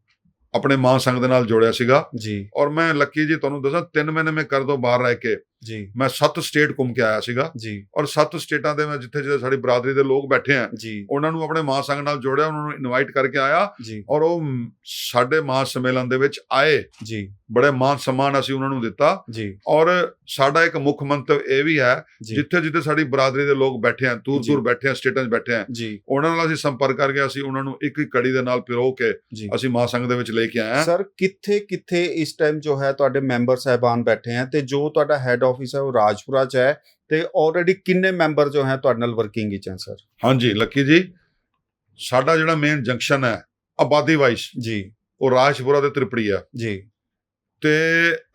ਆਪਣੇ ਮਹਾ ਸੰਘ ਦੇ ਨਾਲ ਜੋੜਿਆ ਸੀਗਾ। ਜੀ। ਔਰ ਮੈਂ ਲੱਕੀ ਜੀ ਤੁਹਾਨੂੰ ਦੱਸਾਂ 3 ਮਹੀਨੇ ਮੈਂ ਕਰ ਤੋਂ ਬਾਹਰ ਰਹਿ ਕੇ ਜੀ। ਮੈਂ 7 ਸਟੇਟ ਘੁੰਮ ਕੇ ਆਇਆ ਸੀਗਾ ਜੀ। ਔਰ 7 ਸਟੇਟਾਂ ਦੇ ਮੈਂ ਜਿੱਥੇ ਜਿੱਥੇ ਸਾਡੀ ਬਰਾਦਰੀ ਦੇ ਲੋਕ ਬੈਠੇ ਆ ਜੀ। ਉਹਨਾਂ ਨੂੰ ਆਪਣੇ ਮਹਾ ਸੰਘ ਨਾਲ ਜੋੜਿਆ ਉਹਨਾਂ ਨੂੰ ਇਨਵਾਈਟ ਕਰਕੇ ਆਇਆ ਔਰ ਉਹ ਮ, ਸਾਡੇ ਮਹਾ ਸੰਮੇਲਨ ਦੇ ਵਿੱਚ ਆਏ। ਜੀ। ਬੜੇ ਮਾਨ ਸਨਮਾਨ ਅਸੀਂ ਉਹਨਾਂ ਨੂੰ ਦਿੱਤਾ। ਜੀ। ਔਰ ਸਾਡਾ ਇੱਕ ਮੁੱਖ ਮੰਤਵ ਇਹ ਵੀ ਹੈ ਜਿੱਥੇ ਜਿੱਥੇ ਸਾਡੀ ਬਰਾਦਰੀ ਦੇ ਲੋਕ ਬੈਠੇ ਆ ਦੂਰ। ਦੂਰ ਬੈਠੇ ਆ ਸਟੇਟਾਂ 'ਚ ਬੈਠੇ ਆ ਜੀ। ਉਹਨਾਂ ਨਾਲ ਅਸੀਂ ਸੰਪਰਕ ਕਰਕੇ ਅਸੀਂ ਉਹਨਾਂ ਨੂੰ ਇੱਕ ਇੱਕ ਕੜੀ ਦੇ ਨਾਲ ਪਿਰੋ ਕੇ ਅਸੀਂ ਮਹਾ ਸੰਘ ਦੇ ਵਿੱਚ ਲੈ ਕੇ ਆਏ ਹਾਂ ਸਰ ਕਿੱਥੇ ਕਿੱਥੇ ਇਸ ਟਾਈਮ ਜੋ ਹੈ ਤੁਹਾਡੇ ਮੈਂਬਰ ਸਹਿਬਾਨ ਬੈਠੇ ਹੈ ਤੇ ਜੋ ਤੁਹਾਡਾ ਹੈੱਡ ਆਫਿਸ ਹੈ ਉਹ ਰਾਜਪੁਰਾ ਚ ਹੈ ਤੇ ਆਲਰੇਡੀ ਕਿੰਨੇ ਮੈਂਬਰ ਜੋ ਹੈ ਤੁਹਾਡੇ ਨਾਲ ਵਰਕਿੰਗ ਵਿੱਚ ਹੈ ਸਰ ਹਾਂਜੀ ਲੱਕੀ ਜੀ ਸਾਡਾ ਜਿਹੜਾ ਮੇਨ ਜੰਕਸ਼ਨ ਹੈ ਆਬਾਦੀ ਵਾਈਸ ਜੀ। ਉਹ ਰਾਜਪੁਰਾ ਤੇ ਤ੍ਰਿਪੜੀ ਆ। ਜੀ। ਤੇ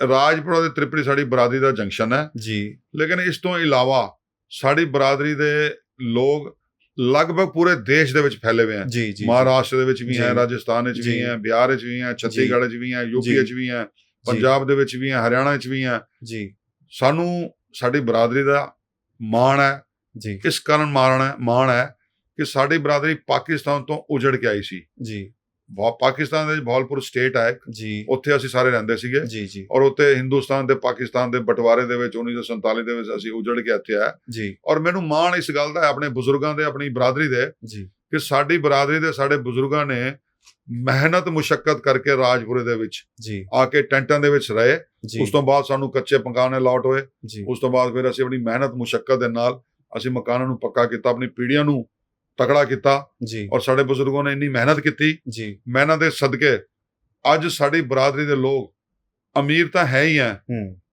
ਰਾਜਪੁਰਾ ਤੇ ਤ੍ਰਿਪੜੀ ਸਾਡੀ ਬਰਾਦਰੀ ਦਾ ਜੰਕਸ਼ਨ ਹੈ। ਜੀ। ਲੇਕਿਨ ਇਸ ਤੋਂ ਇਲਾਵਾ ਸਾਡੀ ਬਰਾਦਰੀ ਦੇ ਲੋਕ ਲਗਭਗ ਪੂਰੇ ਦੇਸ਼ ਦੇ ਵਿੱਚ ਫੈਲੇ ਹੋਏ ਹਨ ਜੀ ਜੀ। ਮਹਾਰਾਸ਼ਟਰ ਦੇ ਵਿੱਚ ਵੀ। ਹੈ ਰਾਜਸਥਾਨ ਵਿੱਚ। ਵੀ ਹੈ ਬਿਹਾਰ ਵਿੱਚ ਵੀ ਹੈ ਛੱਤੀਸਗੜ੍ਹ ਵਿੱਚ ਵੀ ਹੈ ਯੂਪੀ। ਵਿੱਚ ਵੀ ਹੈ ਪੰਜਾਬ ਦੇ ਵਿੱਚ ਵੀ ਹੈ ਹਰਿਆਣਾ ਵਿੱਚ ਵੀ ਹੈ ਜੀ। ਸਾਨੂੰ ਸਾਡੀ ਬਰਾਦਰੀ ਦਾ ਮਾਣ ਹੈ। ਜੀ। ਇਸ ਕਾਰਨ ਮਾਣ ਹੈ ਮਾਣ ਹੈ ਕਿ ਸਾਡੀ ਬਰਾਦਰੀ ਪਾਕਿਸਤਾਨ ਤੋਂ ਉਜੜ ਕੇ ਆਈ ਸੀ। ਜੀ। ਬਹੁਤ ਪਾਕਿਸਤਾਨ ਦੇ ਵਿੱਚ ਭਾਵਲਪੁਰ ਸਟੇਟ ਹੈ ਜੀ। ਉੱਥੇ ਅਸੀਂ ਸਾਰੇ ਰਹਿੰਦੇ ਸੀਗੇ। ਜੀ ਜੀ। ਔਰ ਉੱਥੇ ਹਿੰਦੁਸਤਾਨ ਤੇ ਪਾਕਿਸਤਾਨ ਦੇ ਬਟਵਾਰੇ ਦੇ ਵਿੱਚ 1947 ਦੇ ਵਿੱਚ ਅਸੀਂ ਉਜੜ ਕੇ ਇੱਥੇ ਆਏ। ਜੀ। ਔਰ ਮੈਨੂੰ ਮਾਣ ਇਸ ਗੱਲ ਦਾ ਹੈ ਆਪਣੇ ਬਜ਼ੁਰਗਾਂ ਦੇ ਆਪਣੀ ਬਰਾਦਰੀ ਦੇ ਜੀ। ਕਿ ਸਾਡੀ ਬਰਾਦਰੀ ਦੇ ਸਾਡੇ ਬਜ਼ੁਰਗਾਂ ਨੇ ਮਿਹਨਤ ਮੁਸ਼ਕਲ ਕਰਕੇ ਰਾਜਪੁਰੇ ਦੇ ਵਿੱਚ ਜੀ। ਆ ਕੇ ਟੈਂਟਾਂ ਦੇ ਵਿੱਚ ਰਹੇ। ਉਸ ਤੋਂ ਬਾਅਦ ਸਾਨੂੰ ਕੱਚੇ ਮਕਾਨ ਅਲਾਟ ਹੋਏ। ਉਸ ਤੋਂ ਬਾਅਦ ਫਿਰ ਅਸੀਂ ਆਪਣੀ ਮਿਹਨਤ ਮੁਸ਼ਕਲ ਦੇ ਨਾਲ ਅਸੀਂ ਮਕਾਨਾਂ ਨੂੰ ਪੱਕਾ ਕੀਤਾ ਆਪਣੀ ਪੀੜ੍ਹੀਆਂ ਨੂੰ ਤਕੜਾ ਕੀਤਾ ਜੀ। ਔਰ ਸਾਡੇ ਬਜ਼ੁਰਗਾਂ ਨੇ ਇੰਨੀ ਮਿਹਨਤ ਕੀਤੀ। ਜੀ। ਮਿਹਨਤ ਦੇ ਸਦਕੇ ਅੱਜ ਸਾਡੀ ਬਰਾਦਰੀ ਦੇ ਲੋਕ ਅਮੀਰ ਤਾਂ ਹੈ ਹੀ ਹੈ।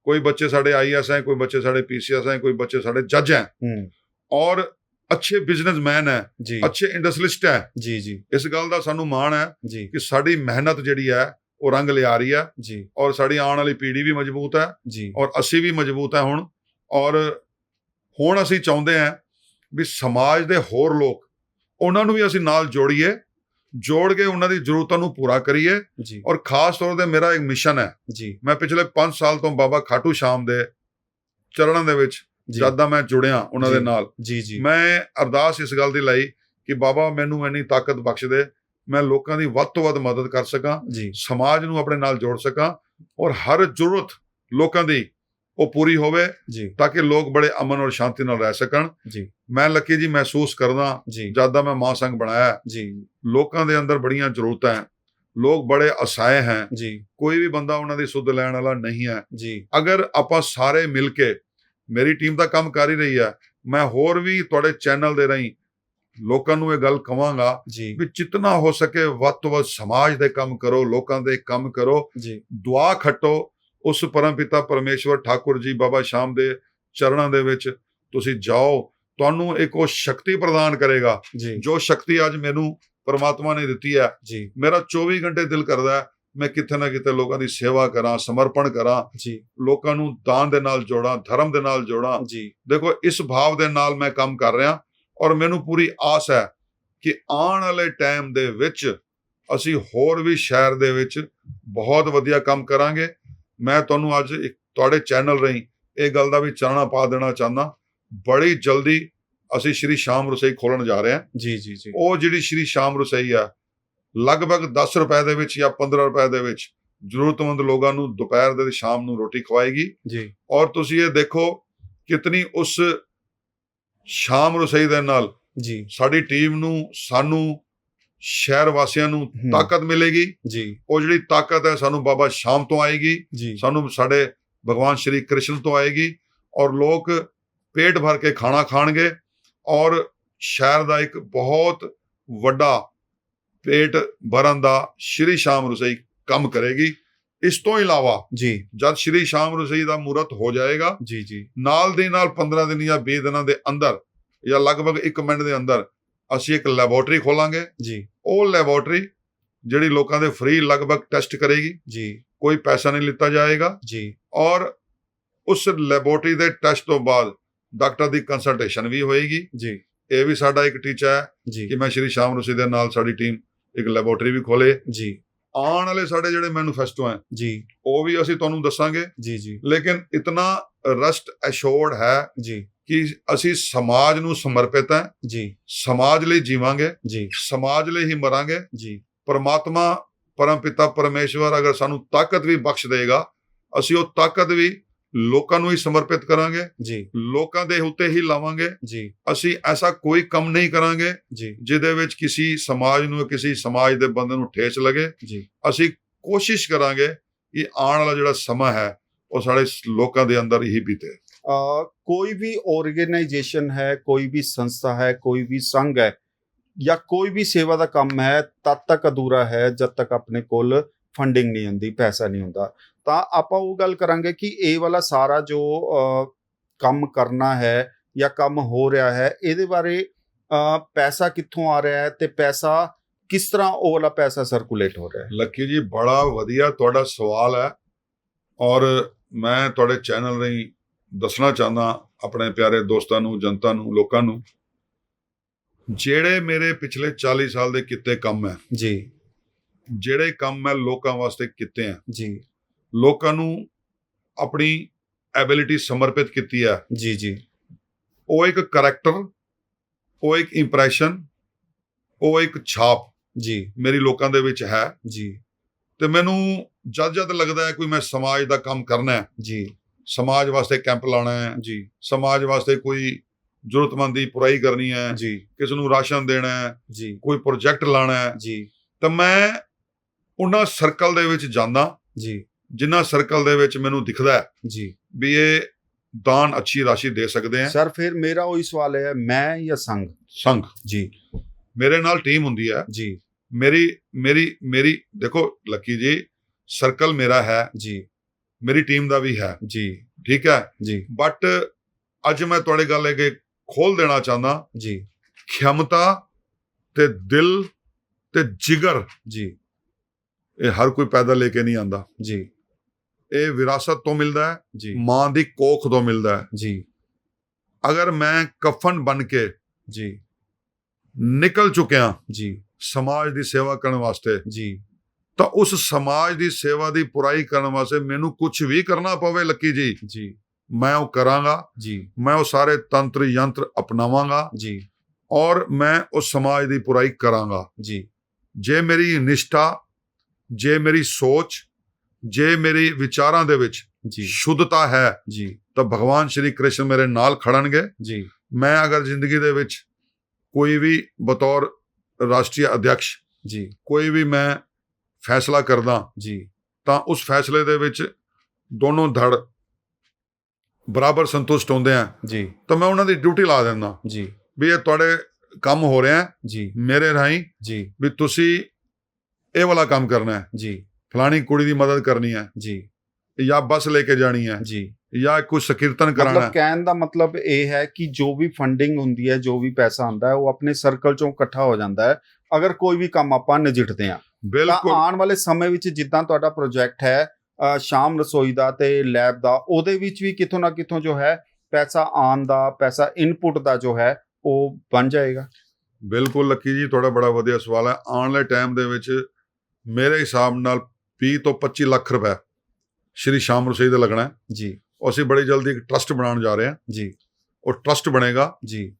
ਕੋਈ ਬੱਚੇ ਸਾਡੇ ਆਈਐਸ ਹੈ ਕੋਈ ਬੱਚੇ ਸਾਡੇ ਪੀਸੀਐਸ ਹੈ ਕੋਈ ਬੱਚੇ ਸਾਡੇ ਜੱਜ ਹੂੰ। ਔਰ ਅੱਛੇ ਬਿਜ਼ਨਸਮੈਨ ਹੈ ਅੱਛੇ ਇੰਡਸਟਰੀਲਿਸਟ ਹੈ। ਜੀ ਜੀ। ਇਸ ਗੱਲ ਦਾ ਸਾਨੂੰ ਮਾਣ ਹੈ ਕਿ ਸਾਡੀ ਮਿਹਨਤ ਜਿਹੜੀ ਹੈ ਉਹ ਰੰਗ ਲਿਆ ਰਹੀ ਹੈ ਜੀ। ਔਰ ਸਾਡੀ ਆਉਣ ਵਾਲੀ ਪੀੜ੍ਹੀ ਵੀ ਮਜ਼ਬੂਤ ਹੈ ਜੀ। ਔਰ ਅਸੀਂ ਵੀ ਮਜ਼ਬੂਤ ਹੈ ਹੁਣ ਔਰ ਹੁਣ ਅਸੀਂ ਚਾਹੁੰਦੇ ਹਾਂ ਵੀ ਸਮਾਜ ਦੇ ਹੋਰ ਲੋਕ ਉਹਨਾਂ ਨੂੰ ਵੀ ਅਸੀਂ ਨਾਲ ਜੋੜੀਏ ਜੋੜ ਕੇ ਉਹਨਾਂ ਦੀ ਜ਼ਰੂਰਤਾਂ ਨੂੰ ਪੂਰਾ ਕਰੀਏ ਜੀ। ਔਰ ਖਾਸ ਤੌਰ ਤੇ ਮੇਰਾ ਇੱਕ ਮਿਸ਼ਨ ਹੈ। ਜੀ। ਮੈਂ ਪਿਛਲੇ 5 ਸਾਲ ਤੋਂ ਬਾਬਾ ਖਾਟੂ ਸ਼ਾਮ ਦੇ ਚਰਨਾਂ ਦੇ ਵਿੱਚ ਜਦ ਦਾ ਮੈਂ ਜੁੜਿਆ ਉਹਨਾਂ ਦੇ। ਨਾਲ। ਜੀ ਜੀ। ਮੈਂ ਅਰਦਾਸ ਇਸ ਗੱਲ ਦੀ ਲਈ ਕਿ ਬਾਬਾ ਮੈਨੂੰ ਇੰਨੀ ਤਾਕਤ ਬਖਸ਼ ਦੇ ਮੈਂ ਲੋਕਾਂ ਦੀ ਵੱਧ ਤੋਂ ਵੱਧ ਮਦਦ ਕਰ ਸਕਾਂ ਸਮਾਜ ਨੂੰ ਆਪਣੇ ਨਾਲ ਜੋੜ ਸਕਾਂ ਔਰ ਹਰ ਜ਼ਰੂਰਤ ਲੋਕਾਂ ਦੀ ਉਹ ਪੂਰੀ ਹੋਵੇ ਜੀ। ਤਾਂ ਕਿ ਲੋਕ ਬੜੇ ਅਮਨ ਔਰ ਸ਼ਾਂਤੀ ਨਾਲ ਰਹਿ ਸਕਣ। ਜੀ। ਮੈਂ ਲੱਕੀ ਜੀ ਮਹਿਸੂਸ ਕਰਦਾ ਜਦ ਦਾ ਮੈਂ ਮਾਂ ਸੰਗ ਬਣਾਇਆ। ਜੀ। ਲੋਕਾਂ ਦੇ ਅੰਦਰ ਬੜੀਆਂ ਜ਼ਰੂਰਤਾਂ ਹੈ। ਲੋਕ ਬੜੇ ਅਸਹਾਏ ਹੈ। ਜੀ। ਕੋਈ ਵੀ ਬੰਦਾ ਉਹਨਾਂ ਦੀ ਸੁੱਧ ਲੈਣ ਵਾਲਾ ਨਹੀਂ ਹੈ। ਜੀ। ਅਗਰ ਆਪਾਂ ਸਾਰੇ ਮਿਲ ਕੇ ਮੇਰੀ ਟੀਮ ਤਾਂ ਕੰਮ ਕਰ ਹੀ ਰਹੀ ਹੈ ਮੈਂ ਹੋਰ ਵੀ ਤੁਹਾਡੇ ਚੈਨਲ ਦੇ ਰਾਹੀਂ ਲੋਕਾਂ ਨੂੰ ਇਹ ਗੱਲ ਕਵਾਂਗਾ ਵੀ ਜਿੰਨਾ ਹੋ ਸਕੇ ਵੱਧ ਤੋਂ ਵੱਧ ਸਮਾਜ ਦੇ ਕੰਮ ਕਰੋ ਲੋਕਾਂ ਦੇ ਕੰਮ ਕਰੋ ਦੁਆ ਖੱਟੋ ਉਸ ਪਰਮਪਿਤਾ ਪਰਮੇਸ਼ਵਰ ਠਾਕੁਰ ਜੀ ਬਾਬਾ ਸ਼ਾਮ ਦੇ ਚਰਨਾਂ ਦੇ ਵਿੱਚ ਤੁਸੀਂ ਜਾਓ। ਤੁਹਾਨੂੰ ਇੱਕ ਉਹ ਸ਼ਕਤੀ ਪ੍ਰਦਾਨ ਕਰੇਗਾ ਜੀ। ਸ਼ਕਤੀ ਅੱਜ ਮੈਨੂੰ ਪਰਮਾਤਮਾ ਨੇ ਦਿੱਤੀ ਹੈ। ਜੀ। ਮੇਰਾ 24 ਘੰਟੇ ਦਿਲ ਕਰਦਾ ਹੈ ਮੈਂ ਕਿਤੇ ਨਾ ਕਿਤੇ ਲੋਕਾਂ ਦੀ ਸੇਵਾ ਕਰਾਂ ਸਮਰਪਣ ਕਰਾਂ ਜੀ। ਲੋਕਾਂ ਨੂੰ ਦਾਨ ਦੇ ਨਾਲ ਜੋੜਾਂ ਧਰਮ ਦੇ ਨਾਲ ਜੋੜਾਂ। ਜੀ। ਦੇਖੋ ਇਸ ਭਾਵ ਦੇ ਨਾਲ ਮੈਂ ਕੰਮ ਕਰ ਰਿਹਾ ਔਰ ਮੈਨੂੰ ਪੂਰੀ ਆਸ ਹੈ ਕਿ ਆਉਣ ਵਾਲੇ ਟਾਈਮ ਦੇ ਵਿੱਚ ਅਸੀਂ ਹੋਰ ਵੀ ਸ਼ਹਿਰ ਦੇ ਵਿੱਚ ਬਹੁਤ ਵਧੀਆ ਕੰਮ ਕਰਾਂਗੇ। ਮੈਂ ਤੁਹਾਨੂੰ ਅੱਜ ਇੱਕ ਤੁਹਾਡੇ ਚੈਨਲ ਰਾਹੀਂ ਇਹ ਗੱਲ ਦਾ ਵੀ ਚਾਨਣਾ ਪਾ ਦੇਣਾ ਚਾਹੁੰਦਾ ਬੜੀ ਜਲਦੀ ਅਸੀਂ ਸ਼੍ਰੀ ਸ਼ਾਮ ਰਸੋਈ ਖੋਲਣ ਜਾ ਰਹੇ ਹਾਂ। ਜੀ ਜੀ ਜੀ। ਉਹ ਜਿਹੜੀ ਸ਼੍ਰੀ ਸ਼ਾਮ ਰਸੋਈ ਆ ਲਗਭਗ 10 ਰੁਪਏ ਦੇ ਵਿੱਚ ਜਾਂ 15 ਰੁਪਏ ਦੇ ਵਿੱਚ ਜ਼ਰੂਰਤਮੰਦ ਲੋਕਾਂ ਨੂੰ ਦੁਪਹਿਰ ਦੇ ਸ਼ਾਮ ਨੂੰ ਰੋਟੀ ਖਵਾਏਗੀ। ਜੀ। ਔਰ ਤੁਸੀਂ ਇਹ ਦੇਖੋ ਕਿਤਨੀ ਉਸ ਸ਼ਾਮ ਰਸੋਈ ਦੇ ਨਾਲ ਜੀ। ਸਾਡੀ ਟੀਮ ਨੂੰ ਸਾਨੂੰ ਸ਼ਹਿਰ ਵਾਸੀਆਂ ਨੂੰ। ਤਾਕਤ ਮਿਲੇਗੀ। ਜੀ। ਉਹ ਜਿਹੜੀ ਤਾਕਤ ਹੈ ਸਾਨੂੰ ਬਾਬਾ ਸ਼ਾਮ ਤੋਂ ਆਏਗੀ। ਸਾਨੂੰ ਸਾਡੇ ਭਗਵਾਨ ਸ਼੍ਰੀ ਕ੍ਰਿਸ਼ਨ ਤੋਂ ਆਏਗੀ ਔਰ ਲੋਕ ਪੇਟ ਭਰ ਕੇ ਖਾਣਾ ਖਾਣਗੇ ਔਰ ਸ਼ਹਿਰ ਦਾ ਇੱਕ ਬਹੁਤ ਵੱਡਾ ਪੇਟ ਭਰਨ ਦਾ ਸ਼੍ਰੀ ਸ਼ਾਮ ਰਸੋਈ ਕੰਮ ਕਰੇਗੀ। ਇਸ ਤੋਂ ਇਲਾਵਾ ਜੀ। ਜਦ ਸ਼੍ਰੀ ਸ਼ਾਮ ਰਸੋਈ ਦਾ ਮੂਰਤ ਹੋ ਜਾਏਗਾ ਜੀ ਜੀ। ਨਾਲ ਦੇ ਨਾਲ 15 ਦਿਨ ਜਾਂ 20 ਦਿਨਾਂ ਦੇ ਅੰਦਰ ਜਾਂ ਲਗਭਗ 1 ਮਿੰਟ ਦੇ ਅੰਦਰ ਅਸੀਂ ਇੱਕ ਲੈਬੋਰਟਰੀ ਖੋਲਾਂਗੇ। ਜੀ। ਉਹ ਲੈਬੋਰਟਰੀ ਜਿਹੜੀ ਲੋਕਾਂ ਦੇ ਫ੍ਰੀ ਲਗਭਗ ਟੈਸਟ ਕਰੇਗੀ। ਜੀ। ਕੋਈ ਪੈਸਾ ਨਹੀਂ ਲਿੱਤਾ ਜਾਏਗਾ। ਜੀ। ਔਰ ਉਸ ਲੈਬੋਰਟਰੀ ਦੇ ਟੈਸਟ ਤੋਂ ਬਾਅਦ ਡਾਕਟਰ ਦੀ ਕੰਸਲਟੇਸ਼ਨ ਵੀ ਹੋਏਗੀ। ਜੀ। ਇਹ ਵੀ ਸਾਡਾ ਇੱਕ ਟੀਚਾ ਹੈ ਕਿ ਮੈਂ ਸ਼੍ਰੀ ਸ਼ਾਮ ਰੁਸੀ ਦੇ ਨਾਲ ਸਾਡੀ ਟੀਮ ਇੱਕ ਲੈਬੋਰਟਰੀ ਵੀ ਖੋਲੇ ਜੀ। ਆਉਣ ਵਾਲੇ ਸਾਡੇ ਜਿਹੜੇ ਮੈਨੂਫੈਸਟੋ ਹੈ ਜੀ। ਉਹ ਵੀ ਅਸੀਂ ਤੁਹਾਨੂੰ ਦੱਸਾਂਗੇ। ਜੀ ਜੀ। ਲੇਕਿਨ ਇਤਨਾ ਰਸਟ ਐਸ਼ੋਰਡ ਹੈ ਜੀ। ਕਿ ਅਸੀਂ ਸਮਾਜ ਨੂੰ ਸਮਰਪਿਤ ਹੈ। ਜੀ। ਸਮਾਜ ਲਈ ਜੀਵਾਂਗੇ। ਜੀ। ਸਮਾਜ ਲਈ ਹੀ ਮਰਾਂਗੇ। ਜੀ। ਪਰਮਾਤਮਾ ਪਰਮਪਿਤਾ ਪਰਮੇਸ਼ਵਰ ਅਗਰ ਸਾਨੂੰ ਤਾਕਤ ਵੀ ਬਖਸ਼ ਦੇਗਾ ਅਸੀਂ ਉਹ ਤਾਕਤ ਵੀ ਲੋਕਾਂ ਨੂੰ ਹੀ ਸਮਰਪਿਤ ਕਰਾਂਗੇ। ਜੀ। ਲੋਕਾਂ ਦੇ ਉੱਤੇ ਹੀ ਲਾਵਾਂਗੇ। ਜੀ। ਅਸੀਂ ਐਸਾ ਕੋਈ ਕੰਮ ਨਹੀਂ ਕਰਾਂਗੇ ਜੀ। ਜਿਹਦੇ ਵਿੱਚ ਕਿਸੇ ਸਮਾਜ ਨੂੰ ਕਿਸੇ ਸਮਾਜ ਦੇ ਬੰਦੇ ਨੂੰ ਠੇਸ ਲੱਗੇ। ਜੀ। ਅਸੀਂ ਕੋਸ਼ਿਸ਼ ਕਰਾਂਗੇ ਕਿ ਆਉਣ ਵਾਲਾ ਜਿਹੜਾ ਸਮਾਂ ਹੈ ਉਹ ਸਾਡੇ ਲੋਕਾਂ ਦੇ ਅੰਦਰ ਹੀ ਬੀਤੇ। ਅ, ਕੋਈ ਵੀ ਆਰਗੇਨਾਈਜੇਸ਼ਨ ਹੈ ਕੋਈ ਵੀ ਸੰਸਥਾ ਹੈ ਕੋਈ ਵੀ ਸੰਘ ਹੈ ਜਾਂ ਕੋਈ ਵੀ ਸੇਵਾ ਦਾ ਕੰਮ ਹੈ ਤਦ ਤੱਕ ਅਧੂਰਾ ਹੈ ਜਦ ਤੱਕ ਆਪਣੇ ਕੋਲ ਫੰਡਿੰਗ ਨਹੀਂ ਹੁੰਦੀ ਪੈਸਾ ਨਹੀਂ ਹੁੰਦਾ। ਤਾਂ ਆਪਾਂ ਉਹ ਗੱਲ ਕਰਾਂਗੇ ਕਿ ਇਹ ਵਾਲਾ ਸਾਰਾ ਜੋ ਕੰਮ ਕਰਨਾ ਹੈ ਜਾਂ ਕੰਮ ਹੋ ਰਿਹਾ ਹੈ ਇਹਦੇ ਬਾਰੇ ਪੈਸਾ ਕਿੱਥੋਂ ਆ ਰਿਹਾ ਹੈ ਤੇ ਪੈਸਾ ਕਿਸ ਤਰ੍ਹਾਂ ਉਹ ਵਾਲਾ ਪੈਸਾ ਸਰਕੂਲੇਟ ਹੋ ਰਿਹਾ ਹੈ? ਲੱਕੀ ਜੀ ਬੜਾ ਵਧੀਆ ਤੁਹਾਡਾ ਸਵਾਲ ਹੈ ਔਰ ਮੈਂ ਤੁਹਾਡੇ ਚੈਨਲ ਰਾਹੀਂ ਦੱਸਣਾ ਚਾਹੁੰਦਾ ਆਪਣੇ ਪਿਆਰੇ ਦੋਸਤਾਂ ਨੂੰ ਜਨਤਾ ਨੂੰ ਲੋਕਾਂ ਨੂੰ ਜਿਹੜੇ ਮੇਰੇ ਪਿਛਲੇ 40 ਸਾਲ ਦੇ ਕਿਤੇ ਕੰਮ ਹੈ ਜੀ। ਜਿਹੜੇ ਕੰਮ ਮੈਂ ਲੋਕਾਂ ਵਾਸਤੇ ਕੀਤੇ ਆ ਜੀ। ਲੋਕਾਂ ਨੂੰ ਆਪਣੀ ਐਬਿਲਿਟੀ ਸਮਰਪਿਤ ਕੀਤੀ ਹੈ। ਜੀ ਜੀ। ਉਹ ਇੱਕ ਕਰੈਕਟਰ ਉਹ ਇੱਕ ਇੰਪ੍ਰੈਸ਼ਨ ਉਹ ਇੱਕ ਛਾਪ ਜੀ। ਮੇਰੀ ਲੋਕਾਂ ਦੇ ਵਿੱਚ ਹੈ। ਜੀ। ਤੇ ਮੈਨੂੰ ਜਦ ਜਦ ਲੱਗਦਾ ਹੈ ਕੋਈ ਮੈਂ ਸਮਾਜ ਦਾ ਕੰਮ ਕਰਨਾ ਹੈ। ਜੀ। ਸਮਾਜ ਵਾਸਤੇ ਕੈਂਪ ਲਾਣਾ ਹੈ। ਜੀ। ਸਮਾਜ ਵਾਸਤੇ ਕੋਈ ਜ਼ਰੂਰਤਮੰਦ ਦੀ ਪੁਰਾਈ ਕਰਨੀ ਹੈ। ਜੀ। ਕਿਸ ਨੂੰ ਰਾਸ਼ਨ ਦੇਣਾ ਹੈ। ਜੀ। ਕੋਈ ਪ੍ਰੋਜੈਕਟ ਲਾਣਾ ਹੈ। ਜੀ। ਤਾਂ ਮੈਂ ਉਹਨਾਂ ਸਰਕਲ ਦੇ ਵਿੱਚ ਜਾਂਦਾ। ਜੀ। ਜਿਨ੍ਹਾਂ ਸਰਕਲ ਦੇ ਵਿੱਚ ਮੈਨੂੰ ਦਿਖਦਾ ਜੀ। ਵੀ ਇਹ ਦਾਨ ਅੱਛੀ ਰਾਸ਼ੀ ਦੇ ਸਕਦੇ ਆ ਸਰ ਫਿਰ ਮੇਰਾ ਉਹੀ ਸਵਾਲ ਹੈ ਮੈਂ ਜਾਂ ਸੰਘ? ਸੰਘ। ਜੀ। ਮੇਰੇ ਨਾਲ ਟੀਮ ਹੁੰਦੀ ਹੈ। ਜੀ। ਮੇਰੀ ਮੇਰੀ ਮੇਰੀ ਦੇਖੋ ਲੱਕੀ ਜੀ ਸਰਕਲ ਮੇਰਾ ਹੈ। ਜੀ। ਮੇਰੀ ਟੀਮ ਦਾ ਵੀ ਹੈ। ਜੀ। ਠੀਕ ਹੈ? ਜੀ। ਬਟ ਅੱਜ ਮੈਂ ਤੁਹਾਡੇ ਗੱਲ ਅੱਗੇ ਖੋਲ ਦੇਣਾ ਚਾਹੁੰਦਾ। ਜੀ। ਖਿਮਤਾ ਤੇ ਦਿਲ ਤੇ ਜਿਗਰ। ਜੀ। ਇਹ ਹਰ ਕੋਈ ਪੈਦਾ ਲੈ ਕੇ ਨਹੀਂ ਆਂਦਾ ਜੀ। ਇਹ ਵਿਰਾਸਤ ਤੋਂ ਮਿਲਦਾ ਹੈ ਜੀ। ਮਾਂ ਦੀ ਕੋਖ ਤੋਂ ਮਿਲਦਾ ਹੈ। ਜੀ। ਅਗਰ ਮੈਂ ਕਫਨ ਬਨ ਕੇ ਜੀ। ਨਿਕਲ ਚੁੱਕਿਆ ਜੀ। ਸਮਾਜ ਦੀ ਸੇਵਾ ਕਰਨ ਵਾਸਤੇ ਜੀ। ਤਾਂ ਉਸ ਸਮਾਜ ਦੀ ਸੇਵਾ ਦੀ ਪੁਰਾਈ ਕਰਨ ਵਾਸਤੇ ਮੈਨੂੰ ਕੁਝ ਵੀ ਕਰਨਾ ਪਵੇ ਲੱਕੀ ਜੀ। ਜੀ। ਮੈਂ ਉਹ ਕਰਾਂਗਾ। ਜੀ। ਮੈਂ ਉਹ ਸਾਰੇ ਤੰਤਰ ਯੰਤਰ ਅਪਣਾਵਾਂਗਾ। ਜੀ। ਔਰ ਮੈਂ ਉਸ ਸਮਾਜ ਦੀ ਪੁਰਾਈ ਕਰਾਂਗਾ। ਜੀ। ਜੇ ਮੇਰੀ ਨਿਸ਼ਠਾ ਜੇ ਮੇਰੀ ਸੋਚ ਜੇ ਮੇਰੀ ਵਿਚਾਰਾਂ ਦੇ ਵਿੱਚ ਜੀ। ਸ਼ੁੱਧਤਾ ਹੈ ਜੀ। ਤਾਂ ਭਗਵਾਨ ਸ਼੍ਰੀ ਕ੍ਰਿਸ਼ਨ ਮੇਰੇ ਨਾਲ ਖੜਨਗੇ। ਜੀ। ਮੈਂ ਅਗਰ ਜ਼ਿੰਦਗੀ ਦੇ ਵਿੱਚ ਕੋਈ ਵੀ ਬਤੌਰ ਰਾਸ਼ਟਰੀ ਅਧਿਕਸ਼ ਜੀ। ਕੋਈ ਵੀ ਮੈਂ ਫੈਸਲਾ ਕਰਦਾ ਜੀ। ਤਾਂ ਉਸ ਫੈਸਲੇ ਦੇ ਵਿੱਚ ਦੋਨੋਂ ਧੜ ਬਰਾਬਰ ਸੰਤੁਸ਼ਟ ਹੁੰਦੇ ਆ। ਜੀ। ਤਾਂ ਮੈਂ ਉਹਨਾਂ ਦੀ ਡਿਊਟੀ ਲਾ ਦਿੰਦਾ। ਜੀ। ਵੀ ਇਹ ਤੁਹਾਡੇ ਕੰਮ ਹੋ ਰਿਹਾ ਜੀ। ਮੇਰੇ ਰਾਹੀਂ ਜੀ। ਵੀ ਤੁਸੀਂ ਇਹ ਵਾਲਾ ਕੰਮ ਕਰਨਾ ਹੈ। ਜੀ। ਫਲਾਣੀ ਕੁੜੀ ਦੀ ਮਦਦ ਕਰਨੀ ਹੈ। ਜੀ। ਜਾਂ ਬੱਸ ਲੈ ਕੇ ਜਾਣੀ ਹੈ। ਜੀ। ਜਾਂ ਕੁਝ ਸਕੀਰਤਨ ਕਰਾਣਾ ਮਤਲਬ ਕਹਿਣ ਦਾ ਮਤਲਬ ਇਹ ਹੈ ਕਿ ਜੋ ਵੀ ਫੰਡਿੰਗ ਹੁੰਦੀ ਹੈ ਜੋ ਵੀ ਪੈਸਾ ਆਉਂਦਾ ਹੈ ਉਹ ਆਪਣੇ ਸਰਕਲ ਚੋਂ ਇਕੱਠਾ ਹੋ ਜਾਂਦਾ ਹੈ। ਅਗਰ ਕੋਈ ਵੀ ਕੰਮ ਆਪਾਂ ਨਜਿੱਠਦੇ ਤਾਂ ਬਿਲਕੁਲ। ਆਉਣ ਵਾਲੇ ਸਮੇਂ ਵਿੱਚ ਜਿੱਦਾਂ ਤੁਹਾਡਾ ਪ੍ਰੋਜੈਕਟ ਹੈ ਸ਼ਾਮ ਰਸੋਈ ਦਾ ਤੇ ਲੈਬ ਦਾ ਉਹਦੇ ਵਿੱਚ ਵੀ ਕਿਥੋਂ ਨਾ ਕਿਥੋਂ ਜੋ ਹੈ ਪੈਸਾ ਆਉਣ ਦਾ ਪੈਸਾ ਇਨਪੁਟ ਦਾ ਜੋ ਹੈ ਉਹ ਬਣ ਜਾਏਗਾ। ਬਿਲਕੁਲ ਲੱਕੀ ਜੀ ਤੁਹਾਡਾ ਬੜਾ ਵਧੀਆ ਸਵਾਲ ਹੈ। ਆਉਣ ਵਾਲੇ ਟਾਈਮ ਦੇ ਵਿੱਚ ਮੇਰੇ ਹਿਸਾਬ ਨਾਲ 20 ਤੋਂ 25 ਲੱਖ ਰੁਪਏ ਸ਼੍ਰੀ ਸ਼ਾਮ ਰਸੋਈ ਦਾ ਲੱਗਣਾ ਹੈ। ਜੀ। ਅਸੀਂ ਬੜੀ ਜਲਦੀ ਇੱਕ ਟਰਸਟ ਬਣਾਉਣ ਜਾ ਰਹੇ ਹਾਂ। ਜੀ। ਉਹ ਟਰਸਟ ਬਣੇਗਾ। ਜੀ।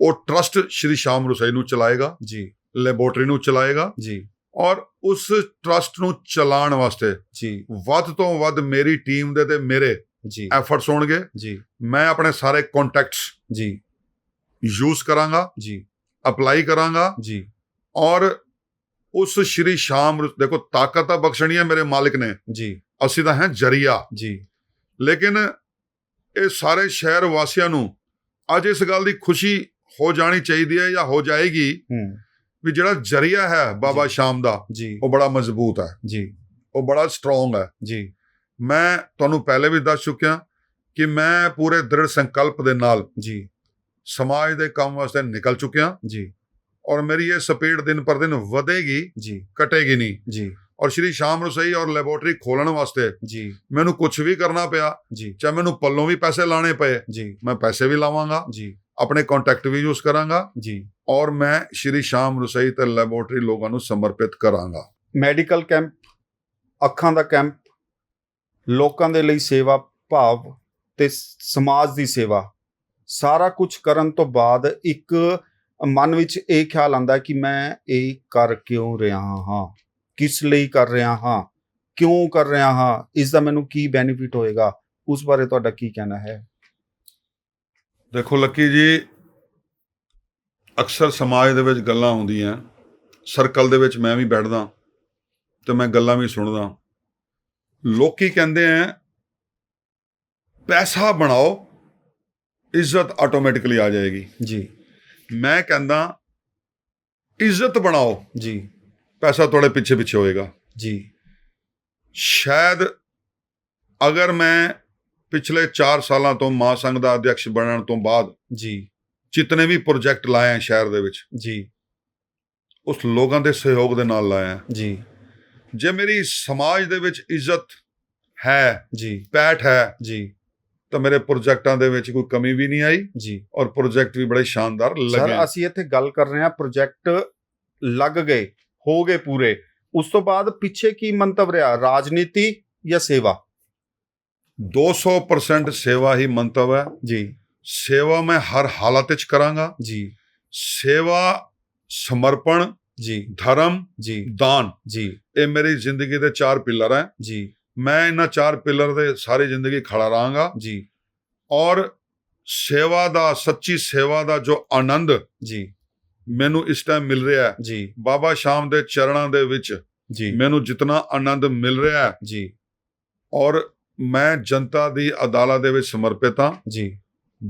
ਉਹ ਟਰਸਟ ਸ਼੍ਰੀ ਸ਼ਾਮ ਰਸੋਈ ਨੂੰ ਚਲਾਏਗਾ। ਜੀ। ਲੈਬੋਰਟਰੀ ਨੂੰ ਚਲਾਏਗਾ। ਜੀ। ਔਰ ਉਸ ਟਰਸਟ ਨੂੰ ਚਲਾਉਣ ਵਾਸਤੇ ਜੀ। ਵੱਧ ਤੋਂ ਵੱਧ ਮੇਰੀ ਟੀਮ ਦੇ ਤੇ ਮੇਰੇ ਜੀ। ਐਫਰਟਸ ਹੋਣਗੇ। ਜੀ। ਮੈਂ ਆਪਣੇ ਸਾਰੇ ਕੰਟੈਕਟਸ ਜੀ। ਯੂਜ਼ ਕਰਾਂਗਾ। ਜੀ। ਅਪਲਾਈ ਕਰਾਂਗਾ। ਜੀ। ਔਰ ਉਸ ਸ਼੍ਰੀ ਸ਼ਾਮ ਦੇਖੋ ਤਾਕਤ ਤਾਂ ਬਖਸ਼ਣੀ ਹੈ ਮੇਰੇ ਮਾਲਿਕ ਨੇ। ਜੀ। ਅਸੀਂ ਤਾਂ ਹੈ ਜਰੀਆ। ਜੀ। ਲੇਕਿਨ ਇਹ ਸਾਰੇ ਸ਼ਹਿਰ ਵਾਸੀਆਂ ਨੂੰ ਅੱਜ ਇਸ ਗੱਲ ਦੀ ਖੁਸ਼ੀ ਹੋ ਜਾਣੀ ਚਾਹੀਦੀ ਹੈ ਜਾਂ ਹੋ ਜਾਏਗੀ ਹੂੰ। ਵੀ ਜਿਹੜਾ ਜਰੀਆ ਹੈ ਬਾਬਾ। ਸ਼ਾਮ ਦਾ ਜੀ। ਉਹ ਬੜਾ ਮਜ਼ਬੂਤ ਹੈ। ਜੀ। ਉਹ ਬੜਾ ਸਟਰੋਂਗ ਹੈ। ਜੀ। ਮੈਂ ਤੁਹਾਨੂੰ ਪਹਿਲੇ ਵੀ ਦੱਸ ਚੁੱਕਿਆ ਕਿ ਮੈਂ ਪੂਰੇ ਦ੍ਰਿੜ ਸੰਕਲਪ ਦੇ ਨਾਲ ਜੀ। ਸਮਾਜ ਦੇ ਕੰਮ ਵਾਸਤੇ ਨਿਕਲ ਚੁੱਕਿਆ। ਜੀ। ਔਰ ਮੇਰੀ ਇਹ ਸਪੀਡ ਦਿਨ ਪਰ ਦਿਨ ਵਧੇਗੀ ਜੀ। ਘਟੇਗੀ ਨਹੀਂ। ਜੀ। ਔਰ ਸ਼੍ਰੀ ਸ਼ਾਮ ਰਸੋਈ ਔਰ ਲੈਬੋਰਟਰੀ ਖੋਲਣ ਵਾਸਤੇ ਜੀ। ਮੈਨੂੰ ਕੁਝ ਵੀ ਕਰਨਾ ਪਿਆ ਜੀ। ਚਾਹੇ ਮੈਨੂੰ ਪੱਲੋਂ ਵੀ ਪੈਸੇ ਲਾਣੇ ਪਏ ਜੀ। ਮੈਂ ਪੈਸੇ ਵੀ ਲਾਵਾਂਗਾ ਜੀ। ਆਪਣੇ ਕੰਟੈਕਟ ਵੀ ਯੂਜ਼ ਕਰਾਂਗਾ ਜੀ। ਔਰ ਮੈਂ ਸ਼੍ਰੀ ਸ਼ਾਮ ਰਸੋਈ ਤੇ ਲੈਬੋਰਟਰੀ ਲੋਕਾਂ ਨੂੰ ਸਮਰਪਿਤ ਕਰਾਂਗਾ। ਮੈਡੀਕਲ ਕੈਂਪ ਅੱਖਾਂ ਦਾ ਕੈਂਪ ਲੋਕਾਂ ਦੇ ਲਈ ਸੇਵਾ ਭਾਵ ਤੇ ਸਮਾਜ ਦੀ ਸੇਵਾ ਸਾਰਾ ਕੁਝ ਕਰਨ ਤੋਂ ਬਾਅਦ ਇੱਕ ਮਨ ਵਿੱਚ ਇਹ ਖਿਆਲ ਆਉਂਦਾ ਕਿ ਮੈਂ ਇਹ ਕਰ ਕਿਉਂ ਰਿਹਾ ਹਾਂ? ਕਿਸ ਲਈ ਕਰ ਰਿਹਾ ਹਾਂ? ਕਿਉਂ ਕਰ ਰਿਹਾ ਹਾਂ? ਇਸ ਦਾ ਮੈਨੂੰ ਕੀ ਬੈਨੀਫਿਟ ਹੋਏਗਾ? ਉਸ ਬਾਰੇ ਤੁਹਾਡਾ ਕੀ ਕਹਿਣਾ ਹੈ? ਦੇਖੋ ਲੱਕੀ ਜੀ ਅਕਸਰ ਸਮਾਜ ਦੇ ਵਿੱਚ ਗੱਲਾਂ ਹੁੰਦੀਆਂ ਸਰਕਲ ਦੇ ਵਿੱਚ ਮੈਂ ਵੀ ਬੈਠਦਾ ਤੇ ਮੈਂ ਗੱਲਾਂ ਵੀ ਸੁਣਦਾ। ਲੋਕੀ ਕਹਿੰਦੇ ਆ ਪੈਸਾ ਬਣਾਓ ਇੱਜ਼ਤ ਆਟੋਮੈਟਿਕਲੀ ਆ ਜਾਏਗੀ। ਜੀ। ਮੈਂ ਕਹਿੰਦਾ ਇੱਜ਼ਤ ਬਣਾਓ। ਜੀ। ਪੈਸਾ ਤੁਹਾਡੇ ਪਿੱਛੇ ਪਿੱਛੇ ਹੋਏਗਾ। ਜੀ। ਸ਼ਾਇਦ ਅਗਰ ਮੈਂ ਪਿਛਲੇ 4 ਸਾਲਾਂ ਤੋਂ ਮਾਂ ਸੰਘ ਦਾ ਅਧਿਕਸ਼ ਬਣਨ ਤੋਂ ਬਾਅਦ ਜੀ। ਜਿਤਨੇ ਵੀ ਪ੍ਰੋਜੈਕਟ ਲਾਏ ਆ ਸ਼ਹਿਰ ਦੇ ਵਿੱਚ ਜੀ। ਉਸ ਲੋਕਾਂ ਦੇ ਸਹਿਯੋਗ ਦੇ ਨਾਲ ਲਾਇਆ ਜੀ। ਜੇ ਮੇਰੀ ਸਮਾਜ ਦੇ ਵਿੱਚ ਇੱਜ਼ਤ ਹੈ ਜੀ। ਪੈਠ ਹੈ ਜੀ। ਤਾਂ ਮੇਰੇ ਪ੍ਰੋਜੈਕਟਾਂ ਦੇ ਵਿੱਚ ਕੋਈ ਕਮੀ ਵੀ ਨਹੀਂ ਆਈ ਜੀ। ਔਰ ਪ੍ਰੋਜੈਕਟ ਵੀ ਬੜੇ ਸ਼ਾਨਦਾਰ ਲੱਗੇ। ਸਰ ਅਸੀਂ ਇੱਥੇ ਗੱਲ ਕਰ ਰਹੇ ਹਾਂ ਪ੍ਰੋਜੈਕਟ ਲੱਗ ਗਏ ਹੋ ਗਏ ਪੂਰੇ। ਉਸ ਤੋਂ ਬਾਅਦ ਪਿੱਛੇ ਕੀ ਮੰਤਵ ਰਿਹਾ? ਰਾਜਨੀਤੀ ਜਾਂ ਸੇਵਾ? 200% ਸੇਵਾ ਹੀ ਮੰਤਵ ਹੈ। ਜੀ। ਸੇਵਾ ਮੈਂ ਹਰ ਹਾਲਤ ਵਿੱਚ ਕਰਾਂਗਾ। ਜੀ। ਸੇਵਾ ਸਮਰਪਣ ਜੀ। ਧਰਮ ਜੀ। ਦਾਨ। ਜੀ। ਇਹ ਮੇਰੀ ਜ਼ਿੰਦਗੀ ਦੇ ਚਾਰ ਪਿੱਲਰ ਹੈ। ਜੀ। ਮੈਂ ਇਹਨਾਂ ਚਾਰ ਪਿੱਲਰ ਦੇ ਸਾਰੀ ਜ਼ਿੰਦਗੀ ਖੜਾ ਰਹਾਂਗਾ। ਜੀ। ਔਰ ਸੇਵਾ ਦਾ ਸੱਚੀ ਸੇਵਾ ਦਾ ਜੋ ਆਨੰਦ ਜੀ। ਮੈਨੂੰ ਇਸ ਟਾਈਮ ਮਿਲ ਰਿਹਾ ਹੈ। ਜੀ। ਬਾਬਾ ਸ਼ਾਮ ਦੇ ਚਰਨਾਂ ਦੇ ਵਿੱਚ ਜੀ। ਮੈਨੂੰ ਜਿਤਨਾ ਆਨੰਦ ਮਿਲ ਰਿਹਾ ਹੈ। ਜੀ। ਔਰ ਮੈਂ ਜਨਤਾ ਦੀ ਅਦਾਲਤ ਦੇ ਵਿੱਚ ਸਮਰਪਿਤ ਹਾਂ। ਜੀ।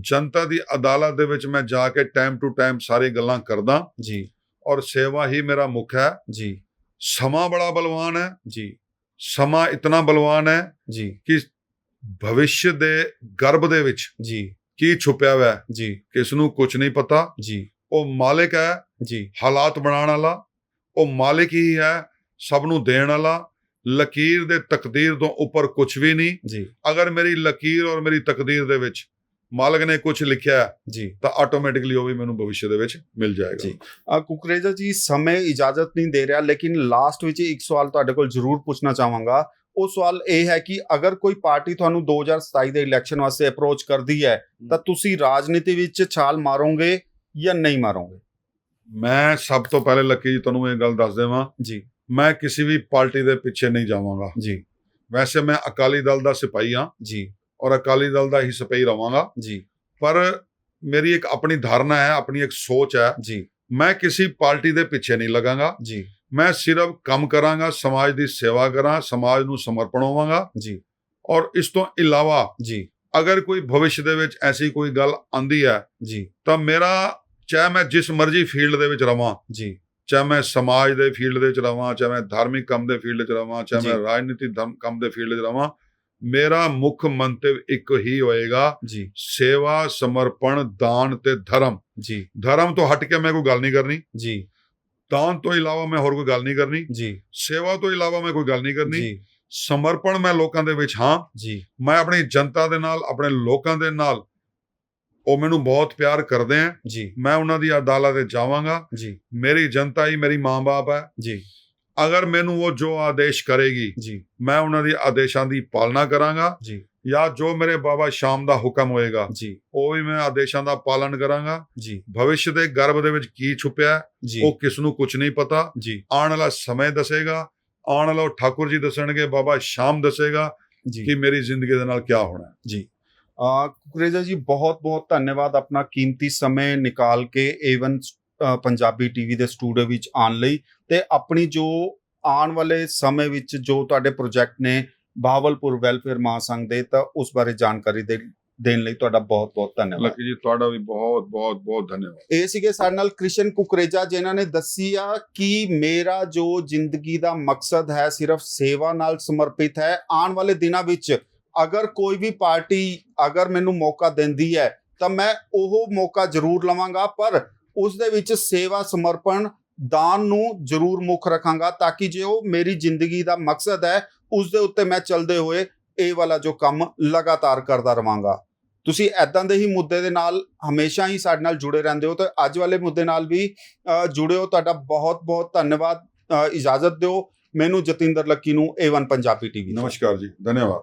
ਜਨਤਾ ਦੀ ਅਦਾਲਤ ਦੇ ਵਿੱਚ ਮੈਂ ਜਾ ਕੇ ਟਾਈਮ ਟੂ ਟਾਈਮ ਸਾਰੀ ਗੱਲਾਂ ਕਰਦਾ। ਜੀ। ਔਰ ਸੇਵਾ ਹੀ ਮੇਰਾ ਮੁੱਖ ਹੈ। ਜੀ। ਸਮਾਂ ਬੜਾ ਬਲਵਾਨ ਹੈ। ਜੀ। ਸਮਾਂ ਇਤਨਾ ਬਲਵਾਨ ਹੈ ਜੀ। ਕਿ ਭਵਿੱਖ ਦੇ ਗਰਭ ਦੇ ਵਿੱਚ ਜੀ। ਕੀ ਛੁਪਿਆ ਹੋਇਆ ਹੈ? ਜੀ। ਕਿਸ ਨੂੰ ਕੁਝ ਨਹੀਂ ਪਤਾ। ਜੀ। ਉਹ ਮਾਲਿਕ ਹੈ ਜੀ। ਹਾਲਾਤ ਬਣਾਉਣ ਵਾਲਾ। ਉਹ ਮਾਲਿਕ ਹੀ ਹੈ ਸਭ ਨੂੰ ਦੇਣ ਵਾਲਾ। ਲਕੀਰ ਦੇ ਤਕਦੀਰ ਤੋਂ ਉੱਪਰ ਕੁਝ ਵੀ ਨਹੀਂ। ਜੀ। ਅਗਰ ਮੇਰੀ ਲਕੀਰ ਔਰ ਮੇਰੀ ਤਕਦੀਰ ਦੇ ਵਿੱਚ ਮਾਲਕ ਨੇ ਕੁਝ ਲਿਖਿਆ ਜੀ। ਤਾਂ ਆਟੋਮੈਟਿਕਲੀ ਉਹ ਵੀ ਮੈਨੂੰ ਭਵਿੱਖ ਦੇ ਵਿੱਚ ਮਿਲ ਜਾਏਗਾ। ਜੀ। ਕੁਕਰੇਜਾ ਜੀ ਸਮੇਂ ਇਜਾਜ਼ਤ ਨਹੀਂ ਦੇ ਰਿਹਾ ਲੇਕਿਨ ਲਾਸਟ ਵਿੱਚ ਇੱਕ ਸਵਾਲ ਤੁਹਾਡੇ ਕੋਲ ਜ਼ਰੂਰ ਪੁੱਛਣਾ ਚਾਹਾਂਗਾ। ਉਹ ਸਵਾਲ ਇਹ ਹੈ ਕਿ ਅਗਰ ਕੋਈ ਪਾਰਟੀ ਤੁਹਾਨੂੰ 2027 ਦੇ ਇਲੈਕਸ਼ਨ ਵਾਸਤੇ ਅਪਰੋਚ ਕਰਦੀ ਹੈ। ਤਾਂ ਤੁਸੀਂ ਰਾਜਨੀਤੀ ਵਿੱਚ ਛਾਲ ਮਾਰੋਗੇ ਜਾਂ ਨਹੀਂ ਮਾਰੋਗੇ? ਮੈਂ ਸਭ ਤੋਂ ਪਹਿਲੇ ਲੱਕੀ ਜੀ ਤੁਹਾਨੂੰ ਇਹ ਗੱਲ ਦੱਸ ਦੇਵਾਂ। ਜੀ। ਮੈਂ ਕਿਸੇ ਵੀ ਪਾਰਟੀ ਦੇ ਪਿੱਛੇ ਨਹੀਂ ਜਾਵਾਂਗਾ। ਜੀ। ਵੈਸੇ ਮੈਂ ਅਕਾਲੀ ਦਲ ਦਾ ਸਿਪਾਹੀ ਹਾਂ। ਜੀ। ਔਰ ਅਕਾਲੀ ਦਲ ਦਾ ਹੀ ਸਿਪਾਹੀ ਰਵਾਂਗਾ। ਜੀ। ਪਰ ਮੇਰੀ ਇੱਕ ਆਪਣੀ ਧਾਰਨਾ ਹੈ ਆਪਣੀ ਇੱਕ ਸੋਚ ਹੈ। ਜੀ। ਮੈਂ ਕਿਸੇ ਪਾਰਟੀ ਦੇ ਪਿੱਛੇ ਨਹੀਂ ਲੱਗਾਂਗਾ। ਜੀ। ਮੈਂ ਸਿਰਫ ਕੰਮ ਕਰਾਂਗਾ ਸਮਾਜ ਦੀ ਸੇਵਾ ਕਰਾਂ ਸਮਾਜ ਨੂੰ ਸਮਰਪਣ ਹੋਵਾਂਗਾ। ਜੀ। ਔਰ ਇਸ ਤੋਂ ਇਲਾਵਾ ਜੀ। ਅਗਰ ਕੋਈ ਭਵਿੱਖ ਦੇ ਵਿੱਚ ਐਸੀ ਕੋਈ ਗੱਲ ਆਂਦੀ ਹੈ ਜੀ। ਤਾਂ ਮੇਰਾ ਚਾਹੇ ਮੈਂ ਜਿਸ ਮਰਜ਼ੀ ਫੀਲਡ ਦੇ ਵਿੱਚ ਰਵਾਂ ਜੀ। ਚਾਹੇ ਮੈਂ ਸਮਾਜ ਦੇ ਫੀਲਡ ਦੇ ਵਿੱਚ ਰਵਾਂ ਚਾਹੇ ਮੈਂ ਧਾਰਮਿਕ ਕੰਮ ਦੇ ਫੀਲਡ 'ਚ ਰਵਾਂ ਚਾਹੇ। ਮੈਂ ਰਾਜਨੀਤਿਕ ਕੰਮ ਦੇ ਫੀਲਡ 'ਚ ਰਵਾਂ ਮੇਰਾ ਮੁੱਖ ਮੰਤਵ ਇੱਕ ਹੀ ਹੋਏਗਾ ਜੀ। ਸੇਵਾ ਸਮਰਪਣ ਦਾਨ ਤੇ ਧਰਮ। ਜੀ। ਧਰਮ ਤੋਂ ਹਟ ਕੇ ਮੈਂ ਕੋਈ ਗੱਲ ਨਹੀਂ ਕਰਨੀ। ਜੀ। ਦਾਨ ਤੋਂ ਇਲਾਵਾ ਮੈਂ ਹੋਰ ਕੋਈ ਗੱਲ ਨਹੀਂ ਕਰਨੀ। ਜੀ। ਸੇਵਾ ਤੋਂ ਇਲਾਵਾ ਮੈਂ ਕੋਈ ਗੱਲ ਨਹੀਂ ਕਰਨੀ। ਜੀ। ਸਮਰਪਣ ਮੈਂ ਲੋਕਾਂ ਦੇ ਵਿੱਚ ਹਾਂ। ਜੀ। ਮੈਂ ਆਪਣੀ ਜਨਤਾ ਦੇ ਨਾਲ ਆਪਣੇ ਲੋਕਾਂ ਦੇ ਨਾਲ ਉਹ ਮੈਨੂੰ ਬਹੁਤ ਪਿਆਰ ਕਰਦੇ ਆ। ਜੀ। ਮੈਂ ਉਹਨਾਂ ਦੀ ਅਦਾਲਤ ਤੇ ਜਾਵਾਂਗਾ। ਜੀ। ਮੇਰੀ ਜਨਤਾ ਹੀ ਮੇਰੀ ਮਾਂ-ਬਾਪ ਹੈ। ਜੀ। ਅਗਰ ਮੈਨੂੰ ਉਹ ਜੋ ਆਦੇਸ਼ ਕਰੇਗੀ ਜੀ। ਮੈਂ ਉਹਨਾਂ ਦੀ ਆਦੇਸ਼ਾਂ ਦੀ ਪਾਲਣਾ ਕਰਾਂਗਾ ਜੀ। ਜਾਂ ਜੋ ਮੇਰੇ ਬਾਬਾ ਸ਼ਾਮ ਦਾ ਹੁਕਮ ਹੋਏਗਾ ਜੀ। ਉਹ ਵੀ ਮੈਂ ਆਦੇਸ਼ਾਂ ਦਾ ਪਾਲਣ ਕਰਾਂਗਾ। ਜੀ। ਭਵਿੱਖ ਦੇ ਗਰਭ ਦੇ ਵਿੱਚ ਕੀ ਛੁਪਿਆ ਉਹ ਕਿਸ ਨੂੰ ਕੁਝ ਨਹੀਂ ਪਤਾ। ਜੀ। ਆਉਣ ਵਾਲਾ ਸਮੇਂ ਦੱਸੇਗਾ। ਆਉਣ ਵਾਲਾ ਠਾਕੁਰ ਜੀ ਦੱਸਣਗੇ ਬਾਬਾ ਸ਼ਾਮ ਦੱਸੇਗਾ ਕਿ ਮੇਰੀ ਜ਼ਿੰਦਗੀ ਦੇ ਨਾਲ ਕੀ ਹੋਣਾ। ਜੀ। ਆ ਕੁਕਰੇਜਾ ਜੀ ਬਹੁਤ ਬਹੁਤ ਧੰਨਵਾਦ ਆਪਣਾ ਕੀਮਤੀ ਸਮੇਂ ਨਿਕਾਲ ਕੇ ਏਵਨ ਪੰਜਾਬੀ ਟੀਵੀ ਦੇ ਸਟੂਡੀਓ ਵਿੱਚ ਆਉਣ ਲਈ ਤੇ ਆਪਣੀ ਜੋ ਆਉਣ ਵਾਲੇ ਸਮੇਂ ਵਿੱਚ ਜੋ ਤੁਹਾਡੇ ਪ੍ਰੋਜੈਕਟ ਨੇ ਬਾਵਲਪੁਰ ਵੈਲਫੇਅਰ ਮਹਾਸੰਘ ਦੇ ਤਾਂ ਉਸ ਬਾਰੇ ਜਾਣਕਾਰੀ ਦੇ ਦੇਣ ਲਈ ਤੁਹਾਡਾ ਬਹੁਤ ਬਹੁਤ ਧੰਨਵਾਦ। ਲੱਕੀ ਜੀ ਤੁਹਾਡਾ ਵੀ ਬਹੁਤ ਬਹੁਤ ਬਹੁਤ ਧੰਨਵਾਦ। ਇਹ ਸੀਗੇ ਸਾਡੇ ਨਾਲ ਕ੍ਰਿਸ਼ਨ ਕੁਕਰੇਜਾ ਜਿਨ੍ਹਾਂ ਨੇ ਦੱਸਿਆ ਕਿ ਮੇਰਾ ਜੋ ਜ਼ਿੰਦਗੀ ਦਾ ਮਕਸਦ ਹੈ ਸਿਰਫ ਸੇਵਾ ਨਾਲ ਸਮਰਪਿਤ ਹੈ। ਆਉਣ ਵਾਲੇ ਦਿਨਾਂ ਵਿੱਚ ਅਗਰ ਕੋਈ ਵੀ ਪਾਰਟੀ ਅਗਰ ਮੈਨੂੰ ਮੌਕਾ ਦਿੰਦੀ ਹੈ ਤਾਂ ਮੈਂ ਉਹ ਮੌਕਾ ਜ਼ਰੂਰ ਲਵਾਂਗਾ ਪਰ ਉਸ ਦੇ ਵਿੱਚ ਸੇਵਾ, ਸਮਰਪਣ, ਦਾਨ ਨੂੰ ਜ਼ਰੂਰ ਮੁੱਖ ਰੱਖਾਂਗਾ ਤਾਂ ਕਿ ਜੋ ਮੇਰੀ ਜ਼ਿੰਦਗੀ ਦਾ ਮਕਸਦ ਹੈ, ਉਸ ਦੇ ਉੱਤੇ ਮੈਂ ਚੱਲਦੇ ਹੋਏ ਇਹ ਵਾਲਾ ਜੋ ਕੰਮ ਲਗਾਤਾਰ ਕਰਦਾ ਰਵਾਂਗਾ। ਤੁਸੀਂ ਐਦਾਂ ਦੇ ਹੀ ਮੁੱਦੇ ਦੇ ਨਾਲ ਹਮੇਸ਼ਾ ਹੀ ਸਾਡੇ ਨਾਲ ਜੁੜੇ ਰਹਿੰਦੇ ਹੋ ਤੇ ਅੱਜ ਵਾਲੇ ਮੁੱਦੇ ਨਾਲ ਵੀ ਜੁੜਿਓ ਤੁਹਾਡਾ ਬਹੁਤ ਬਹੁਤ ਧੰਨਵਾਦ। ਇਜਾਜ਼ਤ ਦਿਓ। ਮੈਨੂੰ ਜਤਿੰਦਰ ਲੱਕੀ ਨੂੰ A1 ਪੰਜਾਬੀ ਟੀਵੀ ਨਮਸਕਾਰ ਜੀ, ਧੰਨਵਾਦ।